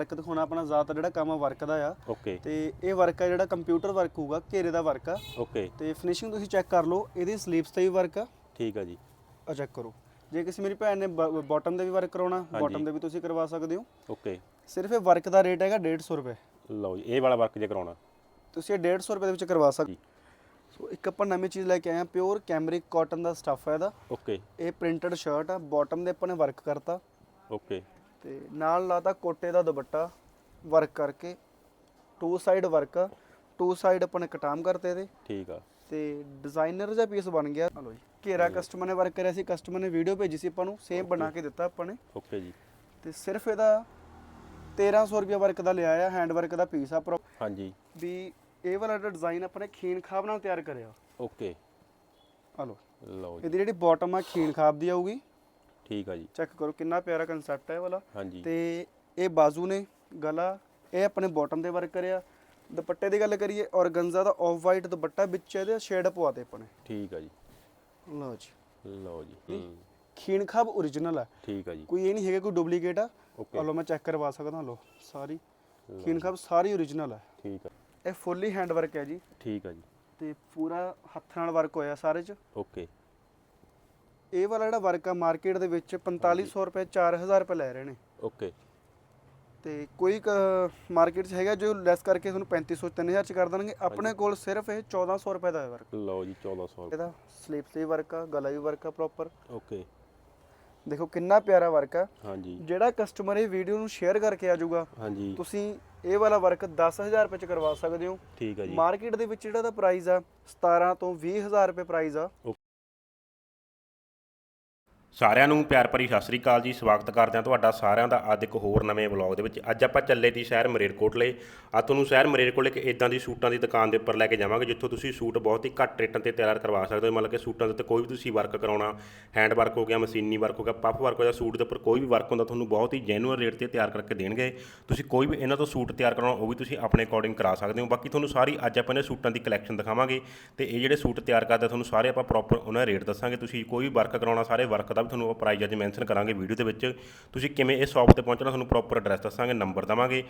Work ਦਿਖਾਉਣਾ ਆਪਣਾ ਜ਼ਿਆਦਾਤਰ ਜਿਹੜਾ ਕੰਮ ਵਰਕ ਦਾ ਆ। ਓਕੇ ਤੇ ਇਹ ਵਰਕ ਆ ਜਿਹੜਾ ਕੰਪਿਊਟਰ ਵਰਕ ਹੋਊਗਾ ਘੇਰੇ ਦਾ ਵਰਕ ਆ। ਓਕੇ ਤੇ ਫਿਨਿਸ਼ਿੰਗ ਤੁਸੀਂ ਚੈੱਕ ਕਰ ਲਓ ਇਹਦੀ ਸਲੀਪਸ ਤੇ ਵੀ ਵਰਕ ਆ। ਠੀਕ ਆ ਜੀ। ਆ ਚੈੱਕ ਕਰੋ। ਜੇ ਕਿਸੇ ਮੇਰੀ ਭੈਣ ਨੇ ਬਾਟਮ ਦੇ ਵੀ ਵਰਕ ਕਰਾਉਣਾ। ਬਾਟਮ ਦੇ ਵੀ ਤੁਸੀਂ ਕਰਵਾ ਸਕਦੇ ਹੋ। ਓਕੇ ਸਿਰਫ ਇਹ ਵਰਕ ਦਾ ਰੇਟ ਹੈਗਾ 150 ਰੁਪਏ। ਲਓ ਜੀ ਇਹ ਵਾਲਾ ਵਰਕ ਜੇ ਕਰਾਉਣਾ। ਤੁਸੀਂ ਇਹ 150 ਰੁਪਏ ਦੇ ਵਿੱਚ ਕਰਵਾ ਸਕਦੇ। ਸੋ ਇੱਕ ਆਪਾਂ ਨਵੀਂ ਚੀਜ਼ ਲੈ ਕੇ ਆਏ ਆ ਪਿਓਰ ਕੈਮਰਿਕ ਕਾਟਨ ਦਾ ਸਟੱਫ ਹੈ ਇਹਦਾ। ਓਕੇ ਇਹ ਪ੍ਰਿੰਟਡ ਸ਼ਰਟ ਆ ਬਾਟਮ ਦੇ ਆਪਾਂ ਨੇ ਵਰਕ ਕਰਤਾ। ਓਕੇ ਤੇ ਨਾਲ ਲਾਤਾ ਕੋਟੇ ਦਾ ਦੁਪੱਟਾ ਵਰਕ ਕਰਕੇ। ਟੂ ਸਾਈਡ ਵਰਕ ਆ ਟੂ ਸਾਈਡ ਆਪਾਂ ਨੇ ਕਟਾਮ ਕਰਤੇ ਇਹਦੇ ਠੀਕ ਆ। ਤੇ ਡਿਜ਼ਾਈਨਰ ਜਿਹਾ ਪੀਸ ਬਣ ਗਿਆ। ਹਲੋ ਜੀ ਘੇਰਾ ਕਸਟਮਰ ਨੇ ਵਰਕ ਕਰਿਆ ਸੀ ਕਸਟਮਰ ਨੇ ਵੀਡੀਓ ਭੇਜੀ ਸੀ ਆਪਾਂ ਨੂੰ ਸੇਮ ਬਣਾ ਕੇ ਦਿੱਤਾ ਆਪਾਂ ਨੇ। ਓਕੇ ਜੀ। ਤੇ ਸਿਰਫ ਇਹਦਾ 1300 ਰੁਪਏ ਵਰਕ ਦਾ ਲਿਆ ਆ ਹੈਂਡ ਵਰਕ ਦਾ ਪੀਸ ਆ ਪ੍ਰੋ- ਹਾਂਜੀ। ਵੀ ਇਹ ਵਾਲਾ ਜਿਹੜਾ ਡਿਜ਼ਾਈਨ ਆਪਾਂ ਨੇ ਖੀਨ ਖਾਬ ਨਾਲ ਤਿਆਰ ਕਰਿਆ। ਓਕੇ ਹਲੋ ਲਓ। ਜੀ। ਇਹਦੀ ਜਿਹੜੀ ਬਾਟਮ ਆ ਖੀਨ ਖਾਬ ਦੀ ਆਊਗੀ। ਠੀਕ ਆ ਜੀ। ਚੈੱਕ ਕਰੋ ਕਿੰਨਾ ਪਿਆਰਾ ਕਨਸੈਪਟ ਹੈ ਇਹ ਵਾਲਾ। ਹਾਂਜੀ। ਤੇ ਇਹ ਬਾਜ਼ੂ ਨੇ ਗਲਾ ਇਹ ਆਪਣੇ ਬਾਟਮ ਦੇ ਵਰਕ ਕਰਿਆ। ਦੁਪੱਟੇ ਦੀ ਗੱਲ ਕਰੀਏ ਔਰਗੰਜ਼ਾ ਦਾ ਆਫ ਵਾਈਟ ਦੁਪੱਟਾ ਵਿੱਚ ਇਹਦੇ ਸ਼ੇਡ ਪਵਾਤੇ ਆਪਾਂ ਨੇ ਠੀਕ ਆ ਜੀ। ਲਓ ਜੀ। ਲਓ ਜੀ ਖੀਨ ਖਾਬ origignal ਹੈ ਠੀਕ ਆ ਜੀ। ਕੋਈ ਇਹ ਨਹੀਂ ਹੈਗਾ ਕੋਈ ਡੁਪਲੀਕੇਟ ਆ। ਓਕੇ ਲਓ ਮੈਂ ਚੈੱਕ ਕਰਵਾ ਸਕਦਾ ਲਓ ਸਾਰੀ। ਖੀਨ ਖਾਬ ਸਾਰੀ origignal ਹੈ ਠੀਕ ਆ। ਇਹ ਫੁੱਲੀ ਹੈਂਡ ਵਰਕ ਹੈ ਜੀ। ਠੀਕ ਆ ਜੀ। ਤੇ ਪੂਰਾ ਹੱਥ ਨਾਲ ਵਰਕ ਹੋਇਆ ਸਾਰੇ 'ਚ। ਓਕੇ ਇਹ ਵਾਲਾ ਜਿਹੜਾ ਵਰਕ ਆ ਮਾਰਕੀਟ ਦੇ ਵਿੱਚ 4500 ਰੁਪਏ 4000 ਰੁਪਏ ਲੈ ਰਹੇ ਨੇ। ਓਕੇ। ਤੇ ਕੋਈ ਮਾਰਕੀਟ 'ਚ ਹੈਗਾ ਜੋ ਲੈਸ ਕਰਕੇ ਤੁਹਾਨੂੰ 3500 3000 ਚ ਕਰ ਦੇਣਗੇ। ਆਪਣੇ ਕੋਲ ਸਿਰਫ ਇਹ 1400 ਰੁਪਏ ਦਾ ਹੈ ਵਰਕ ਲਓ ਜੀ 1400 ਰੁਪਏ ਇਹਦਾ ਸਲੀਪ ਤੇ ਵਰਕ ਆ ਗਲਾ ਵੀ ਵਰਕ ਆ ਪ੍ਰੋਪਰ ਓਕੇ। ਦੇਖੋ ਕਿੰਨਾ ਪਿਆਰਾ ਵਰਕ ਆ। ਹਾਂਜੀ। ਜਿਹੜਾ ਕਸਟਮਰ ਇਹ ਵੀਡੀਓ ਨੂੰ ਸ਼ੇਅਰ ਕਰਕੇ ਆ ਜਾਊਗਾ ਹਾਂਜੀ। ਤੁਸੀਂ ਇਹ ਵਾਲਾ ਵਰਕ 10000 ਰੁਪਏ ਚ ਕਰਵਾ ਸਕਦੇ ਹੋ। ਠੀਕ ਆ ਜੀ। ਮਾਰਕੀਟ ਦੇ ਵਿੱਚ ਜਿਹੜਾ ਦਾ ਪ੍ਰਾਈਸ ਆ 17 ਤੋਂ 20000 ਰੁਪਏ ਪ੍ਰਾਈਸ ਆ। ਸਾਰਿਆਂ ਨੂੰ ਪਿਆਰ ਭਰੀ ਸਤਿ ਸ੍ਰੀ ਅਕਾਲ ਜੀ। ਸਵਾਗਤ ਕਰਦੇ ਹਾਂ ਤੁਹਾਡਾ ਸਾਰਿਆਂ ਦਾ ਅੱਜ ਇੱਕ ਹੋਰ ਨਵੇਂ ਵਲੌਗ ਦੇ ਵਿੱਚ। ਅੱਜ ਆਪਾਂ ਚੱਲੇ ਦੀ ਸ਼ਹਿਰ ਮਰੇਰਕੋਟਲੇ। ਆ ਤੁਹਾਨੂੰ ਸ਼ਹਿਰ ਮਰੇਰਕੋਟਲੇ ਇੱਕ ਇਦਾਂ ਦੀ ਸੂਟਾਂ ਦੀ ਦੁਕਾਨ ਦੇ ਉੱਪਰ ਲੈ ਕੇ ਜਾਵਾਂਗੇ, ਜਿੱਥੋਂ ਤੁਸੀਂ ਸੂਟ ਬਹੁਤ ਹੀ ਘੱਟ ਰੇਟਾਂ ਤੇ ਤਿਆਰ ਕਰਵਾ ਸਕਦੇ ਹੋ। ਮਤਲਬ ਕਿ ਸੂਟਾਂ ਦੇ ਉੱਤੇ ਕੋਈ ਵੀ ਤੁਸੀਂ ਵਰਕ ਕਰਾਉਣਾ ਹੈਂਡ ਵਰਕ ਹੋ ਗਿਆ, ਮਸ਼ੀਨੀ ਵਰਕ ਹੋ ਗਿਆ ਪਫ ਵਰਕ ਹੋ ਗਿਆ, ਸੂਟ ਦੇ ਉੱਪਰ ਕੋਈ ਵੀ ਵਰਕ ਹੁੰਦਾ ਤੁਹਾਨੂੰ ਬਹੁਤ ਹੀ ਜੈਨੂਅਲ ਰੇਟ ਤੇ ਤਿਆਰ ਕਰਕੇ ਦੇਣਗੇ। ਤੁਸੀਂ ਕੋਈ ਵੀ ਇਹਨਾਂ ਤੋਂ ਸੂਟ ਤਿਆਰ ਕਰਾਉਣਾ, ਉਹ ਵੀ ਤੁਸੀਂ ਆਪਣੇ ਅਕੋਰਡਿੰਗ ਕਰਾ ਸਕਦੇ ਹੋ। ਬਾਕੀ ਤੁਹਾਨੂੰ ਸਾਰੀ ਅੱਜ ਆਪਾਂ ਨੇ ਸੂਟਾਂ ਦੀ ਕਲੈਕਸ਼ਨ ਦਿਖਾਵਾਂਗੇ ਤੇ ਇਹ ਜਿਹੜੇ ਸੂਟ ਤਿਆਰ ਕਰਦੇ ਤੁਹਾਨੂੰ ਸਾਰੇ ਆਪਾਂ ਪ੍ਰੋਪਰ ਉਹਨਾਂ ਰੇਟ ਦੱਸਾਂਗੇ। ਤੁਸੀਂ ਕੋਈ ਵੀ ਵਰਕ ਕਰਾਉਣਾ, ਸਾਰੇ ਵਰਕ ਦਾ ਵੀ ਤੁਹਾਨੂੰ ਆਪਾਂ ਪ੍ਰਾਈਸ ਅੱਜ ਮੈਂਸ਼ਨ ਕਰਾਂਗੇ ਵੀਡੀਓ ਦੇ ਵਿੱਚ। ਤੁਸੀਂ ਕਿਵੇਂ ਇਹ ਸ਼ਾਪ ਤੇ ਪਹੁੰਚਣਾ, ਤੁਹਾਨੂੰ ਪ੍ਰੋਪਰ ਐਡਰੈਸ ਦੱਸਾਂਗੇ ਨੰਬਰ ਦਵਾਂਗੇ।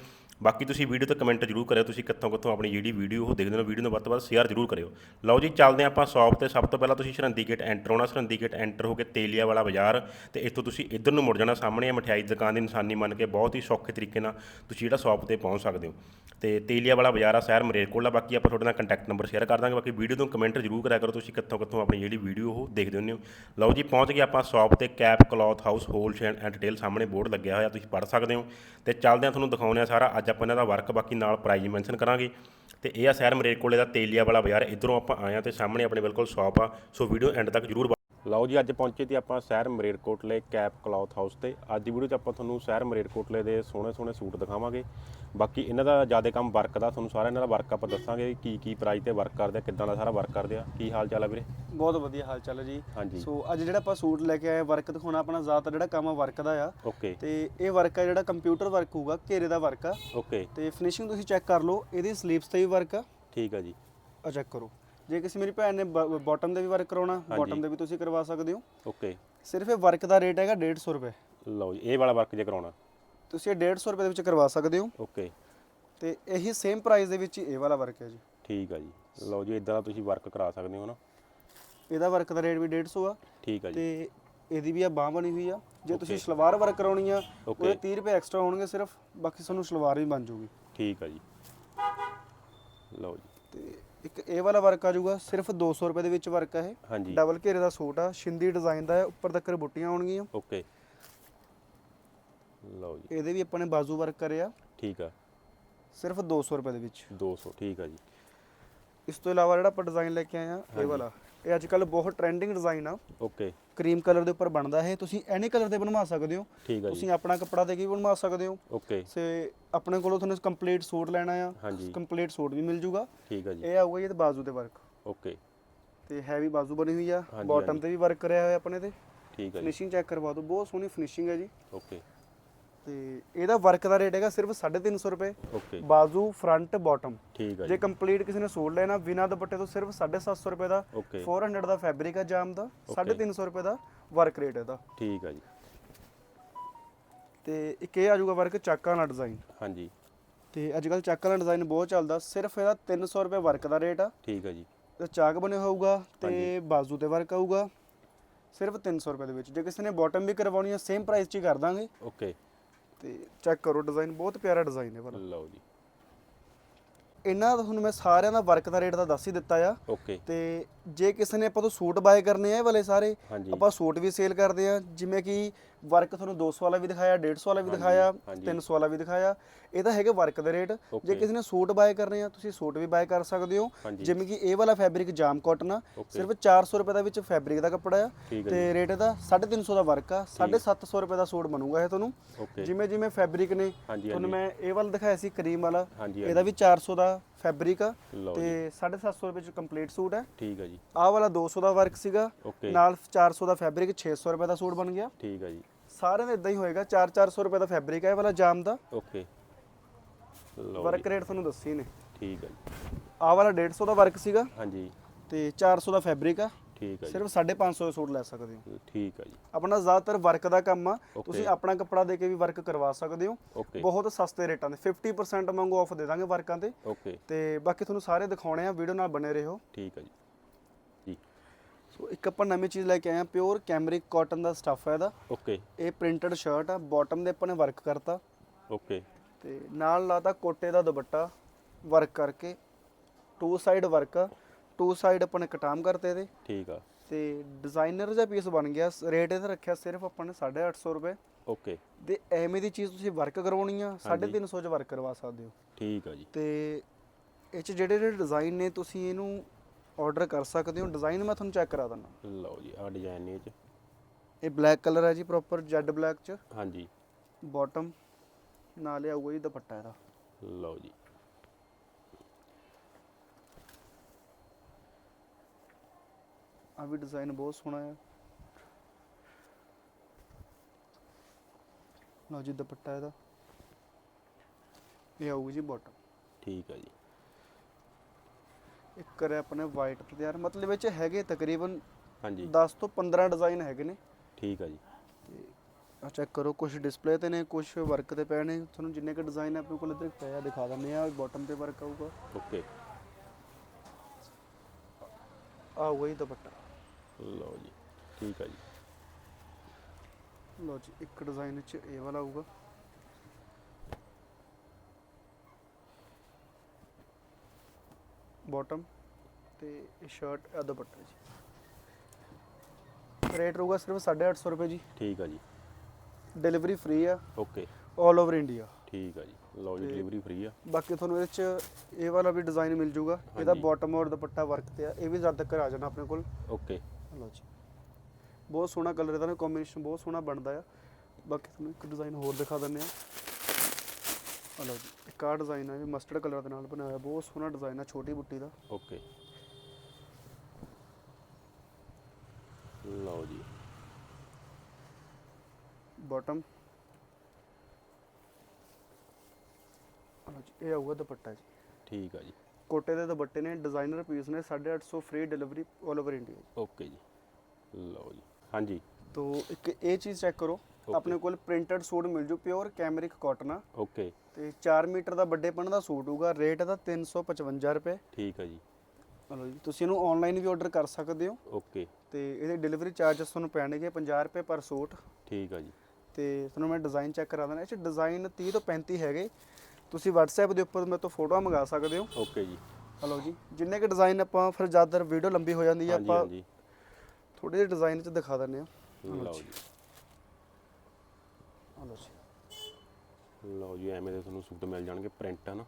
ਬਾਕੀ ਤੁਸੀਂ ਵੀਡੀਓ ਤੇ ਕਮੈਂਟ ਜ਼ਰੂਰ ਕਰਿਓ, ਤੁਸੀਂ ਕਿੱਥੋਂ ਕਿੱਥੋਂ ਆਪਣੀ ਜਿਹੜੀ ਵੀਡੀਓ ਉਹ ਦੇਖਦੇ ਹੋ ਵੀਡੀਓ ਨੂੰ ਵੱਧ ਤੋਂ ਵੱਧ ਸ਼ੇਅਰ ਜ਼ਰੂਰ ਕਰਿਓ। ਲਓ ਜੀ, ਚੱਲਦੇ ਹਾਂ ਆਪਾਂ ਸ਼ਾਪ ਤੇ। ਸਭ ਤੋਂ ਪਹਿਲਾਂ ਤੁਸੀਂ ਸਰਹੰਦੀ ਗੇਟ ਐਂਟਰ ਹੋਣਾ ਸਰਹੰਦੀ ਗੇਟ ਐਂਟਰ ਹੋ ਕੇ ਤੇਲੀਆ ਵਾਲਾ ਬਾਜ਼ਾਰ ਤੇ ਇੱਥੋਂ ਤੁਸੀਂ ਇੱਧਰ ਨੂੰ ਮੁੜ ਜਾਣਾ, ਸਾਹਮਣੇ ਆ ਮਠਿਆਈ ਦੁਕਾਨ ਦੀ ਨਿਸ਼ਾਨੀ ਮੰਨ ਕੇ ਬਹੁਤ ਹੀ ਸੌਖੇ ਤਰੀਕੇ ਨਾਲ ਤੁਸੀਂ ਜਿਹੜਾ ਸ਼ਾਪ ਤੇ ਪਹੁੰਚ ਸਕਦੇ ਹੋ। ਤੇ ਤੇਲੀਆ ਵਾਲਾ ਬਾਜ਼ਾਰ ਆ ਸ਼ਹਿਰ ਮਰੇਰਕੋਟਲਾ ਬਾਕੀ ਆਪਾਂ ਤੁਹਾਡੇ ਨਾਲ ਕੰਟੈਕਟ ਨੰਬਰ ਸ਼ੇਅਰ ਕਰ ਦਾਂਗੇ। ਬਾਕੀ ਵੀਡੀਓ ਤੋਂ ਕਮੈਂਟ ਜ਼ਰੂਰ ਕਰਿਆ ਕਰੋ, ਤੁਸੀਂ ਕਿੱਥੋਂ ਕਿੱਥੋਂ ਆਪਣੀ ਜਿਹੜੀ ਵੀਡੀਓ ਉਹ ਦੇਖਦੇ ਹੁੰਦੇ ਹੋ। ਲਓ ਜੀ, ਪਹੁੰਚ ਗਏ ਆਪਾਂ ਸ਼ਾਪ ਤੇ cap cloth house wholesale and retail ਸਾਹਮਣੇ ਬੋਰਡ ਲੱਗਿਆ ਹੋਇਆ, ਤੁਸੀਂ ਪੜ੍ਹ ਸਕਦੇ ਹੋ। ਤੇ ਚੱਲਦੇ ਹਾਂ ਤੁਹਾਨੂੰ ਦਿਖਾਉਂਦੇ ਆ ਸਾਰਾ, ਅੱਜ ਆਪਾਂ ਇਹਨਾਂ ਦਾ ਵਰਕ ਬਾਕੀ ਨਾਲ ਪ੍ਰਾਈਜ਼ ਮੈਂਸ਼ਨ ਕਰਾਂਗੇ। ਤੇ ਇਹ ਆ ਸ਼ਹਿਰ ਮਰੇਰਕੋਟਲੇ ਦਾ ਤੇਲੀਆ ਵਾਲਾ ਬਾਜ਼ਾਰ, ਇਧਰੋਂ ਆਪਾਂ ਆਏ ਆ ਤੇ ਸਾਹਮਣੇ ਆਪਣੇ ਬਿਲਕੁਲ ਸ਼ਾਪ ਆ। ਸੋ ਵੀਡੀਓ ਐਂਡ ਤੱਕ ਜ਼ਰੂਰ ਲਓ ਜੀ ਅੱਜ ਪਹੁੰਚੇ ਤੇ ਆਪਾਂ ਸ਼ਹਿਰ ਮਰੇਰਕੋਟਲੇ ਕੈਪ ਕਲੌਥ ਹਾਊਸ ਤੇ। ਅੱਜ ਦੀ ਵੀਡੀਓ 'ਚ ਆਪਾਂ ਤੁਹਾਨੂੰ ਸ਼ਹਿਰ ਮਰੇਰਕੋਟਲੇ ਦੇ ਸੋਹਣੇ ਸੋਹਣੇ ਸੂਟ ਦਿਖਾਵਾਂਗੇ। ਬਾਕੀ ਇਹਨਾਂ ਦਾ ਜ਼ਿਆਦਾ ਕੰਮ ਵਰਕ ਦਾ ਤੁਹਾਨੂੰ ਸਾਰਾ ਇਹਨਾਂ ਦਾ ਵਰਕ ਆਪਾਂ ਦੱਸਾਂਗੇ ਕੀ ਕੀ ਪ੍ਰਾਈਸ ਤੇ ਵਰਕ ਕਰਦੇ ਆ ਕਿੱਦਾਂ ਦਾ ਸਾਰਾ ਵਰਕ ਕਰਦੇ ਆ। ਕੀ ਹਾਲ ਚਾਲ ਆ ਵੀਰੇ? ਬਹੁਤ ਵਧੀਆ ਹਾਲ ਚਾਲ ਹੈ ਜੀ। ਹਾਂਜੀ। ਸੋ ਅੱਜ ਜਿਹੜਾ ਆਪਾਂ ਸੂਟ ਲੈ ਕੇ ਆਏ ਵਰਕ ਦਿਖਾਉਣਾ ਆਪਣਾ ਜ਼ਿਆਦਾਤਰ ਜਿਹੜਾ ਕੰਮ ਆ ਵਰਕ ਦਾ ਆ। ਓਕੇ ਤੇ ਇਹ ਵਰਕ ਆ ਜਿਹੜਾ ਕੰਪਿਊਟਰ ਵਰਕ ਹੋਊਗਾ ਘੇਰੇ ਦਾ ਵਰਕ ਆ। ਓਕੇ ਤੇ ਫਿਨਿਸ਼ਿੰਗ ਤੁਸੀਂ ਚੈੱਕ ਕਰ ਲਓ ਇਹਦੀ ਸਲੀਪਸ ਤੇ ਵੀ ਵਰਕ ਆ। ਠੀਕ ਆ ਜੀ। ਆ ਚੈੱਕ ਕਰੋ। ਜੇ ਕਿਸੇ ਮੇਰੀ ਭੈਣ ਨੇ ਬਾਟਮ ਦੇ ਵੀ ਵਰਕ ਕਰਾਉਣਾ ਬਾਟਮ ਦੇ ਵੀ ਤੁਸੀਂ ਕਰਵਾ ਸਕਦੇ ਹੋ। ਓਕੇ। ਸਿਰਫ ਇਹ ਵਰਕ ਦਾ ਰੇਟ ਹੈਗਾ 150 ਰੁਪਏ। ਲਓ ਜੀ ਇਹ ਵਾਲਾ ਵਰਕ ਜੇ ਕਰਾਉਣਾ। ਤੁਸੀਂ ਇਹ 150 ਰੁਪਏ ਦੇ ਵਿੱਚ ਕਰਵਾ ਸਕਦੇ ਹੋ। ਓਕੇ। ਤੇ ਇਹੀ ਸੇਮ ਪ੍ਰਾਈਸ ਦੇ ਵਿੱਚ ਇਹ ਵਾਲਾ ਵਰਕ ਹੈ ਜੀ। ਠੀਕ ਆ ਜੀ। ਲਓ ਜੀ ਇਦਾਂ ਦਾ ਤੁਸੀਂ ਵਰਕ ਕਰਾ ਸਕਦੇ ਹੋ ਨਾ। ਇਹਦਾ ਵਰਕ ਦਾ ਰੇਟ ਵੀ 150 ਆ। ਠੀਕ ਆ ਜੀ। ਤੇ ਇਹਦੀ ਵੀ ਆ ਬਾਹ ਬਣੀ ਹੋਈ ਆ। ਜੇ ਤੁਸੀਂ ਸਲਵਾਰ ਵਰਕ ਕਰਾਉਣੀ ਆ ਉਹਦੇ 30 ਰੁਪਏ ਐਕਸਟਰਾ ਹੋਣਗੇ ਸਿਰਫ ਬਾਕੀ ਤੁਹਾਨੂੰ ਸਲਵਾਰ ਵੀ ਬਣ ਜਾਊਗੀ। ਠੀਕ ਆ ਜੀ। ਲਓ ਜੀ। ਤੇ ਇੱਕ ਇਹ ਵਾਲਾ ਵਰਕ ਆ ਜਾਊਗਾ ਸਿਰਫ 200 ਰੁਪਏ ਦੇ ਵਿੱਚ ਵਰਕ ਆ ਇਹ। ਹਾਂਜੀ। ਡਬਲ ਘੇਰੇ ਦਾ ਸੂਟ ਆ ਸ਼ਿੰਦੀ ਡਿਜ਼ਾਈਨ ਦਾ ਹੈ ਉੱਪਰ ਤੱਕ ਬੁੱਟੀਆਂ ਆਉਣਗੀਆਂ। ਓਕੇ। ਲਓ ਜੀ। ਇਹਦੇ ਵੀ ਆਪਾਂ ਨੇ ਬਾਜ਼ੂ ਵਰਕ ਕਰਿਆ। ਠੀਕ ਆ। ਸਿਰਫ 200 ਰੁਪਏ ਦੇ ਵਿੱਚ। 200 ਠੀਕ ਆ ਜੀ। ਇਸ ਤੋਂ ਇਲਾਵਾ ਜਿਹੜਾ ਆਪਾਂ ਡਿਜ਼ਾਈਨ ਲੈ ਕੇ ਆਏ ਆ ਇਹ ਵਾਲਾ। ਇਹ ਅੱਜ ਕੱਲ ਬਹੁਤ ਟ੍ਰੈਂਡਿੰਗ ਡਿਜ਼ਾਈਨ ਆ। ਓਕੇ। ਕਰੀਮ ਕਲਰ ਦੇ ਉੱਪਰ ਬਣਦਾ ਇਹ ਤੁਸੀਂ ਐਨੀ ਕਲਰ ਦੇ ਬਣਵਾ ਸਕਦੇ ਹੋ। ਠੀਕ ਆ ਜੀ। ਤੁਸੀਂ ਆਪਣਾ ਕੱਪੜਾ ਦੇ ਕੇ ਵੀ ਬਣਵਾ ਸਕਦੇ ਹੋ। ਓਕੇ। ਸੇ ਆਪਣੇ ਕੋਲੋਂ ਤੁਹਾਨੂੰ ਕੰਪਲੀਟ ਸੂਟ ਲੈਣਾ ਆ। ਹਾਂਜੀ। ਕੰਪਲੀਟ ਸੂਟ ਵੀ ਮਿਲ ਜੂਗਾ। ਠੀਕ ਆ ਜੀ। ਇਹ ਆਊਗਾ ਜੀ ਤੇ ਬਾਜ਼ੂ ਤੇ ਵਰਕ ਓਕੇ। ਤੇ ਹੈਵੀ ਬਾਜ਼ੂ ਬਣੀ ਹੋਈ ਆ। ਹਾਂਜੀ, ਬਾਟਮ। ਤੇ ਵੀ ਵਰਕ ਕਰਿਆ ਹੋਇਆ ਆਪਣੇ ਤੇ। ਠੀਕ ਆ ਜੀ। ਫਿਨਿਸ਼ਿੰਗ ਚੈੱਕ ਕਰਵਾ ਦਿਓ। ਬਹੁਤ ਸੋਹਣੀ ਫਿਨਿਸ਼ਿੰਗ ਹੈ ਜੀ। ਓਕੇ। ਤੇ ਇਹਦਾ ਵਰਕ ਦਾ ਰੇਟ ਹੈਗਾ ਸਿਰਫ 350 ਰੁਪਏ। ਓਕੇ ਬਾਜ਼ੂ ਫਰੰਟ ਬਾਟਮ ਠੀਕ ਆ ਜੇ ਜੀ। ਕੰਪਲੀਟ ਕਿਸੇ ਨੇ ਸੂਟ ਲੈਣਾ ਬਿਨਾਂ ਦੁਪੱਟੇ ਤੋਂ ਸਿਰਫ 750 ਰੁਪਏ ਦਾ ਓਕੇ 400 ਦਾ ਫੈਬਰਿਕ ਆ ਜਾਮ ਦਾ 350 ਰੁਪਏ ਦਾ ਵਰਕ ਰੇਟ ਇਹਦਾ। ਠੀਕ ਆ ਜੀ। ਤੇ ਇੱਕ ਇਹ ਆ ਜਾਊਗਾ ਵਰਕ ਚਾਕਾਂ ਵਾਲਾ ਡਿਜ਼ਾਈਨ ਹਾਂਜੀ। ਤੇ ਅੱਜ ਕੱਲ ਚਾਕਾਂ ਵਾਲਾ ਡਿਜ਼ਾਈਨ ਬਹੁਤ ਚੱਲਦਾ ਸਿਰਫ ਇਹਦਾ 300 ਰੁਪਏ ਵਰਕ ਦਾ ਰੇਟ ਆ। ਠੀਕ ਹੈ ਜੀ। ਤੇ ਚਾਕ ਬਣਿਆ ਹੋਊਗਾ ਤੇ ਬਾਜ਼ੂ ਤੇ ਵਰਕ ਆਊਗਾ ਸਿਰਫ 300 ਰੁਪਏ ਦੇ ਵਿੱਚ। ਜੇ ਕਿਸੇ ਨੇ ਬਾਟਮ ਵੀ ਕਰਵਾਉਣੀ ਹੈ ਸੇਮ ਪ੍ਰਾਈਸ 'ਚ ਹੀ ਕਰ ਦਾਂਗੇ। ਓਕੇ ਤੇ ਚੈੱਕ ਕਰੋ ਡਿਜ਼ਾਈਨ ਬਹੁਤ ਪਿਆਰਾ ਡਿਜ਼ਾਈਨ ਹੈ ਭਲਾ। ਲਓ ਜੀ। ਇਹਨਾਂ ਦਾ ਤੁਹਾਨੂੰ ਮੈਂ ਸਾਰਿਆਂ ਦਾ ਵਰਕ ਦਾ ਰੇਟ ਤਾਂ ਦੱਸ ਹੀ ਦਿੱਤਾ ਆ। ਓਕੇ ਤੇ ਜੇ ਕਿਸੇ ਨੇ ਆਪਾਂ ਤੋਂ ਸੂਟ ਬਾਏ ਕਰਨੇ ਆ ਇਹ ਵਾਲੇ ਸਾਰੇ ਹਾਂਜੀ। ਆਪਾਂ ਸੂਟ ਵੀ ਸੇਲ ਕਰਦੇ ਆ ਜਿਵੇਂ ਕਿ ਵਰਕ ਤੁਹਾਨੂੰ 200 ਵਾਲਾ ਵੀ ਦਿਖਾਇਆ 150 ਵਾਲਾ ਵੀ ਦਿਖਾਇਆ ਹਾਂਜੀ। 300 ਵਾਲਾ ਵੀ ਦਿਖਾਇਆ ਇਹ ਤਾਂ ਹੈਗੇ ਵਰਕ ਦੇ ਰੇਟ ਜੇ. ਕਿਸੇ ਨੇ ਸੂਟ ਬਾਏ ਕਰਨੇ ਆ ਤੁਸੀਂ ਸੂਟ ਵੀ ਬਾਏ ਕਰ ਸਕਦੇ ਹੋ। ਹਾਂਜੀ। ਜਿਵੇਂ ਕਿ ਇਹ ਵਾਲਾ ਫੈਬਰਿਕ ਜਾਮ ਕਾਟਨ ਆ. ਸਿਰਫ 400 ਰੁਪਏ ਦਾ ਵਿੱਚ ਫੈਬਰਿਕ ਦਾ ਕੱਪੜਾ ਆ। ਠੀਕ ਹੈ ਤੇ ਰੇਟ ਇਹਦਾ 350 ਦਾ ਵਰਕ ਆ 750 ਰੁਪਏ ਦਾ ਸੂਟ ਬਣੂਗਾ ਇਹ ਤੁਹਾਨੂੰ। ਓਕੇ ਜਿਵੇਂ ਜਿਵੇਂ ਫੈਬਰਿਕ ਨੇ ਹਾਂਜੀ ਤੁਹਾਨੂੰ ਮੈਂ ਇਹ ਵਾਲਾ ਦਿਖਾਇਆ ਸੀ ਕਰੀਮ ਵਾਲਾ ਹਾਂਜੀ ਇਹਦਾ ਵੀ 400 ਦਾ ਫੈਬਰਿਕ। ਲਓ ਤੇ 750 ਰੁਪਏ ਚ ਕੰਪਲੀਟ ਸੂਟ ਹੈ। ਠੀਕ ਹੈ ਜੀ। ਆਹ ਵਾਲਾ 200 ਦਾ ਵਰਕ ਸੀਗਾ। ਓਕੇ ਨਾਲ 400 ਦਾ ਫੈਬਰਿਕ 600 ਰੁਪਏ ਦਾ ਸੂਟ ਬਣ ਗਿਆ। ਠੀਕ ਹੈ ਜੀ। ਸਾਰਿਆਂ ਦਾ ਇਦਾਂ ਹੀ ਹੋਏਗਾ 4-400 ਰੁਪਏ ਦਾ ਫੈਬਰਿਕ ਹੈ ਇਹ ਵਾਲਾ ਜਾਮ ਦਾ। ਓਕੇ ਲਓ ਵਰਕ ਰੇਟ ਤੁਹਾਨੂੰ ਦੱਸੀ ਨੇ। ਠੀਕ ਹੈ ਜੀ। ਆਹ ਵਾਲਾ 150 ਦਾ ਵਰਕ ਸੀਗਾ। ਹਾਂਜੀ। ਤੇ 400 ਦਾ ਫੈਬਰਿਕ ਆ। ਠੀਕ ਹੈ ਜੀ। ਸਿਰਫ 550 ਦਾ ਸੂਟ ਲੈ ਸਕਦੇ ਹੋ। ਠੀਕ ਹੈ ਜੀ। ਆਪਣਾ ਜ਼ਿਆਦਾਤਰ ਵਰਕ ਦਾ ਕੰਮ ਆ. ਤੁਸੀਂ ਆਪਣਾ ਕੱਪੜਾ ਦੇ ਕੇ ਵੀ ਵਰਕ ਕਰਵਾ ਸਕਦੇ ਹੋ। ਬਹੁਤ ਸਸਤੇ ਰੇਟਾਂ ਦੇ 50% ਵਾਂਗੂ ਆਫ ਦੇ ਦਾਂਗੇ ਵਰਕਾਂ ਤੇ। ਓਕੇ ਤੇ ਬਾਕੀ ਤੁਹਾਨੂੰ ਸਾਰੇ ਦਿਖਾਉਣੇ ਆ ਵੀਡੀਓ ਨਾਲ ਬਣੇ ਰਹੋ। ਠੀਕ ਹੈ ਜੀ। ਜੀ। ਸੋ ਇੱਕ ਆਪਾਂ ਨਵੀਂ ਚੀਜ਼ ਲੈ ਕੇ ਆਏ ਆ ਪਿਓਰ ਕੈਮਰਿਕ ਕਾਟਨ ਦਾ ਸਟੱਫ ਹੈ ਇਹਦਾ। ਓਕੇ ਇਹ ਪ੍ਰਿੰਟਡ ਸ਼ਰਟ ਆ ਬਾਟਮ ਦੇ ਆਪਾਂ ਨੇ ਵਰਕ ਕਰਤਾ। ਓਕੇ ਤੇ ਨਾਲ ਲਾਤਾ ਕੋਟੇ ਦਾ ਦੁਪੱਟਾ ਵਰਕ ਕਰਕੇ। Two side work two side ਆਪਾਂ ਨੇ ਕਟਾਮ ਕਰਤੇ ਇਹਦੇ। ਠੀਕ ਆ। ਤੇ ਡਿਜ਼ਾਈਨਰ ਜਿਹਾ ਪੀਸ ਬਣ ਗਿਆ ਰੇਟ ਇਹਦਾ ਰੱਖਿਆ ਸਿਰਫ ਆਪਾਂ ਨੇ 850 ਰੁਪਏ। ਓਕੇ। ਤੇ ਐਵੇਂ ਦੀ ਚੀਜ਼ ਤੁਸੀਂ ਵਰਕ ਕਰਵਾਉਣੀ ਆ 350 ਚ ਵਰਕ ਕਰਵਾ ਸਕਦੇ ਹੋ। ਠੀਕ ਆ ਜੀ। ਤੇ ਇਹ ਚ ਜਿਹੜੇ ਜਿਹੜੇ ਡਿਜ਼ਾਈਨ ਨੇ ਤੁਸੀਂ ਇਹਨੂੰ ਆਰਡਰ ਕਰ ਸਕਦੇ ਹੋ। ਡਿਜ਼ਾਈਨ ਮੈਂ ਤੁਹਾਨੂੰ ਚੈੱਕ ਕਰਾ ਦਿੰਦਾ। ਲਓ ਜੀ ਆ ਡਿਜ਼ਾਈਨ ਨੇ ਇਹ ਚ। ਇਹ ਬਲੈਕ ਕਲਰ ਹੈ ਜੀ ਪ੍ਰੋਪਰ ਜੈਡ ਬਲੈਕ ਚ। ਹਾਂਜੀ। ਬਾਟਮ ਨਾਲ ਆਊਗਾ ਜੀ ਦੁਪੱਟਾ ਇਹਦਾ। ਲਓ ਜੀ। ਆ ਵੀ ਡਿਜ਼ਾਈਨ ਬਹੁਤ ਸੋਹਣਾ ਹੈ ਲਓ ਜੀ ਦੁਪੱਟਾ ਇਹਦਾ। ਇਹ ਆਊਗੀ ਜੀ ਬਾਟਮ ਠੀਕ ਆ ਜੀ। ਇੱਕ ਕਰਿਆ ਆਪਣੇ ਵਾਈਟ ਤੇ ਤਿਆਰ। ਮਤਲਬ ਇਹ ਚ ਹੈਗੇ ਤਕਰੀਬਨ ਹਾਂਜੀ। 10 ਤੋਂ 15 ਡਿਜ਼ਾਈਨ ਹੈਗੇ ਨੇ। ਠੀਕ ਆ ਜੀ। ਤੇ ਆ ਚੈੱਕ ਕਰੋ ਕੁਝ ਡਿਸਪਲੇ ਤੇ ਨੇ ਕੁਝ ਵਰਕ ਤੇ ਪਏ ਨੇ। ਤੁਹਾਨੂੰ ਜਿੰਨੇ ਕ ਡਿਜ਼ਾਈਨ ਆਪਣੇ ਕੋਲ ਇੱਧਰ ਪਏ ਆ ਦਿਖਾ ਦਿੰਦੇ ਆ ਬਾਟਮ ਤੇ ਵਰਕ ਆਊਗਾ। ਓਕੇ। ਆਊਗਾ ਜੀ ਦੁਪੱਟਾ। ਲਓ ਜੀ ਠੀਕ ਆ ਜੀ। ਲਓ ਜੀ ਇੱਕ ਡਿਜ਼ਾਈਨ ਚ ਇਹ ਵਾਲਾ ਆਊਗਾ। ਬਾਟਮ ਤੇ ਇਹ ਸ਼ਰਟ ਆ ਦੁਪੱਟਾ ਜੀ। ਰੇਟ ਰਹੂਗਾ ਸਿਰਫ 850 ਰੁਪਏ ਜੀ। ਠੀਕ ਆ ਜੀ। ਡਿਲੀਵਰੀ ਫ੍ਰੀ ਆ। ਓਕੇ 올 ਓਵਰ ਇੰਡੀਆ ਠੀਕ ਆ ਜੀ। ਲਓ ਜੀ ਡਿਲੀਵਰੀ ਫ੍ਰੀ ਆ। ਬਾਕੀ ਤੁਹਾਨੂੰ ਇਹਦੇ ਚ ਇਹ ਵਾਲਾ ਵੀ ਡਿਜ਼ਾਈਨ ਮਿਲ ਜੂਗਾ। ਇਹਦਾ। ਬਾਟਮ ਔਰ ਦੁਪੱਟਾ ਵਰਕ ਤੇ ਆ। ਇਹ ਵੀ ਜ਼ਿਆਦਾ ਤੱਕ ਆ ਜਾਣਾ ਆਪਣੇ ਕੋਲ। ਓਕੇ ਲਓ ਜੀ। ਬਹੁਤ ਸੋਹਣਾ ਕਲਰ ਇਹਦਾ ਨਾ ਕੰਬੀਨੇਸ਼ਨ ਬਹੁਤ ਸੋਹਣਾ ਬਣਦਾ ਆ। ਬਾਕੀ ਤੁਹਾਨੂੰ ਇੱਕ ਡਿਜ਼ਾਈਨ ਹੋਰ ਦਿਖਾ ਦਿੰਦੇ ਆ। ਆ ਲਓ ਜੀ ਇੱਕ ਆ ਡਿਜ਼ਾਈਨ ਆ ਇਹ ਮਸਟਰਡ ਕਲਰ ਦੇ ਨਾਲ ਬਣਾਇਆ ਹੋਇਆ ਬਹੁਤ ਸੋਹਣਾ ਡਿਜ਼ਾਈਨ ਆ ਛੋਟੀ ਬੁੱਟੀ ਦਾ। ਓਕੇ ਲਓ ਜੀ। ਬਾਟਮ ਆ ਲਓ ਜੀ ਇਹ ਆਊਗਾ ਦੁਪੱਟਾ ਜੀ। ਠੀਕ ਆ ਜੀ। ਕੋਟੇ ਦੇ ਦੁਪੱਟੇ ਨੇ ਡਿਜ਼ਾਈਨਰ ਪੀਸ ਨੇ 850 free delivery 올 over India okay ਜੀ। ਲਓ ਜੀ। ਹਾਂਜੀ। ਤੋ ਇੱਕ ਇਹ ਚੀਜ਼ ਚੈੱਕ ਕਰੋ ਆਪਣੇ ਕੋਲ ਪ੍ਰਿੰਟਡ ਸੂਟ ਮਿਲ ਜੂ ਪਿਓਰ ਕੈਮਰਿਕ ਕਾਟਨ ਆ। ਓਕੇ ਤੇ 4 ਮੀਟਰ ਦਾ ਵੱਡੇਪਣ ਦਾ ਸੂਟ ਹੋਊਗਾ ਰੇਟ ਇਹਦਾ 355 ਰੁਪਏ। ਠੀਕ ਹੈ ਜੀ। ਲਓ ਜੀ ਤੁਸੀਂ ਇਹਨੂੰ ਆਨਲਾਈਨ ਵੀ ਆਰਡਰ ਕਰ ਸਕਦੇ ਹੋ। ਓਕੇ ਤੇ ਇਹਦੇ ਡਿਲੀਵਰੀ ਚਾਰजेस ਤੁਹਾਨੂੰ ਪੈਣਗੇ 50 ਰੁਪਏ ਪਰ ਸੂਟ ਠੀਕ ਹੈ ਜੀ। ਤੇ ਤੁਹਾਨੂੰ ਮੈਂ ਡਿਜ਼ਾਈਨ ਚੈੱਕ ਕਰਾ ਦਿੰਦਾ ਇਹ ਚ ਡਿਜ਼ਾਈਨ 30 ਤੋਂ 35 ਹੈਗੇ। ਤੁਸੀਂ WhatsApp ਦੇ ਉੱਪਰ ਮੇਰੇ ਤੋਂ ਫੋਟੋਆਂ ਮੰਗਾ ਸਕਦੇ ਹੋ। ਓਕੇ ਜੀ। ਹਲੋ ਜੀ ਜਿੰਨੇ ਕਿ ਡਿਜ਼ਾਈਨ ਆਪਾਂ ਫਿਰ ਜ਼ਿਆਦਾਤਰ ਵੀਡੀਓ ਲੰਬੀ ਹੋ ਜਾਂਦੀ ਹੈ ਹਾਂਜੀ ਆਪਾਂ ਹਾਂਜੀ। ਥੋੜੇ ਜਿਹੇ ਡਿਜ਼ਾਈਨ ਚ ਦਿਖਾ ਦਿੰਦੇ ਆ ਲਓ ਜੀ। ਹਲੋ ਜੀ। ਲਓ ਜੀ ਐਵੇਂ ਦੇ ਤੁਹਾਨੂੰ ਸੂਟ ਮਿਲ ਜਾਣਗੇ ਪ੍ਰਿੰਟ ਹੈ ਨਾ।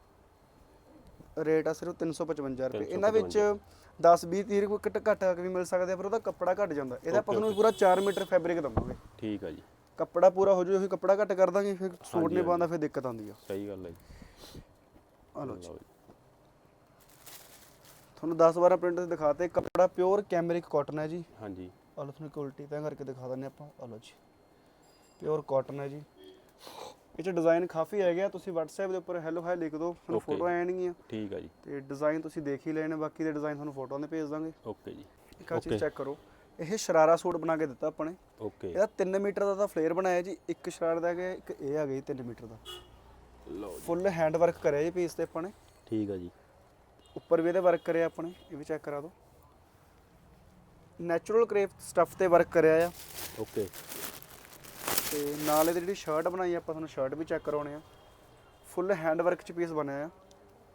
ਰੇਟ ਆ ਸਿਰਫ 355 ਰੁਪਏ। ਇਹਨਾਂ ਵਿੱਚ 10 20 30 ਰੁਪਏ ਘੱਟ ਘੱਟ ਵੀ ਮਿਲ ਸਕਦੇ ਆ ਪਰ ਉਹਦਾ ਕੱਪੜਾ ਘੱਟ ਜਾਂਦਾ। ਇਹਦਾ ਆਪਾਂ ਤੁਹਾਨੂੰ ਪੂਰਾ 4 ਮੀਟਰ ਫੈਬਰਿਕ ਦਵਾਂਗੇ। ਠੀਕ ਆ ਜੀ। ਕੱਪੜਾ ਪੂਰਾ ਹੋ ਜੂ ਉਹੀ ਕੱਪੜਾ ਘੱਟ ਕਰ ਦਾਂਗੇ ਫਿਰ ਸੂਟ ਨਹੀਂ ਪਾਉਂਦਾ ਫਿਰ ਦਿੱਕਤ ਆਉਂਦੀ ਆ। ਸਹੀ ਗੱਲ ਹੈ ਜੀ। ਆ ਲਓ ਜੀ। ਤੁਹਾਨੂੰ 10 12 ਪ੍ਰਿੰਟ ਦਿਖਾਤੇ ਕੱਪੜਾ ਪਿਓਰ ਕੈਮਰਿਕ ਕਾਟਨ ਹੈ ਜੀ। ਹਾਂਜੀ। ਆ ਲਓ ਤੁਹਾਨੂੰ ਇੱਕ ਉਲਟੀ ਤਾਂ ਕਰਕੇ ਦਿਖਾ ਦਿੰਦੇ ਆਪਾਂ। ਆ ਲਓ ਜੀ। ਪਿਓਰ ਕਾਟਨ ਹੈ ਜੀ। ਇਹ ਚ ਡਿਜ਼ਾਈਨ ਕਾਫੀ ਹੈਗੇ ਆ ਤੁਸੀਂ WhatsApp ਦੇ ਉੱਪਰ ਹੈਲੋ ਹਾਈ ਲਿਖ ਦਿਓ ਤੁਹਾਨੂੰ. ਫੋਟੋ ਆਣਗੀਆਂ ਠੀਕ ਆ ਜੀ। ਤੇ ਡਿਜ਼ਾਈਨ ਤੁਸੀਂ ਦੇਖ ਹੀ ਲੈਣੇ ਬਾਕੀ ਦੇ ਡਿਜ਼ਾਈਨ ਤੁਹਾਨੂੰ ਫੋਟੋਆਂ ਦੇ ਭੇਜ ਦਾਂਗੇ। ਓਕੇ ਜੀ। ਇੱਕ ਆ ਚੀਜ਼. ਚੈੱਕ ਕਰੋ। ਇਹ ਸ਼ਰਾਰਾ ਸੂਟ ਬਣਾ ਕੇ ਦਿੱਤਾ ਆਪਾਂ ਨੇ। ਓਕੇ ਇਹਦਾ 3 ਮੀਟਰ ਦਾ ਤਾਂ ਫਲੇਅਰ ਬਣਾਇਆ ਜੀ ਇੱਕ ਸ਼ਰਾਰਾ ਦਾ ਹੈਗਾ ਇੱਕ ਇਹ ਆ ਗਈ 3 ਮੀਟਰ ਦਾ। ਲਓ ਫੁੱਲ ਹੈਂਡ ਵਰਕ ਕਰਿਆ ਜੀ ਪੀਸ ਤੇ ਆਪਾਂ ਨੇ। ਠੀਕ ਆ ਜੀ। ਉੱਪਰ ਵੀ ਇਹਦੇ ਵਰਕ ਕਰਿਆ ਆਪਾਂ ਨੇ ਇਹ ਵੀ ਚੈੱਕ ਕਰਾ ਦਿਓ। ਨੈਚੁਰਲ ਕਰੇਪ ਸਟੱਫ ਤੇ ਵਰਕ ਕਰਿਆ ਆ। ਓਕੇ ਤੇ ਨਾਲ ਇਹਦੀ ਜਿਹੜੀ ਸ਼ਰਟ ਬਣਾਈ ਆਪਾਂ ਤੁਹਾਨੂੰ ਸ਼ਰਟ ਵੀ ਚੈੱਕ ਕਰਾਉਣੇ ਆ। ਫੁੱਲ ਹੈਂਡ ਵਰਕ ਚ ਪੀਸ ਬਣਿਆ ਆ।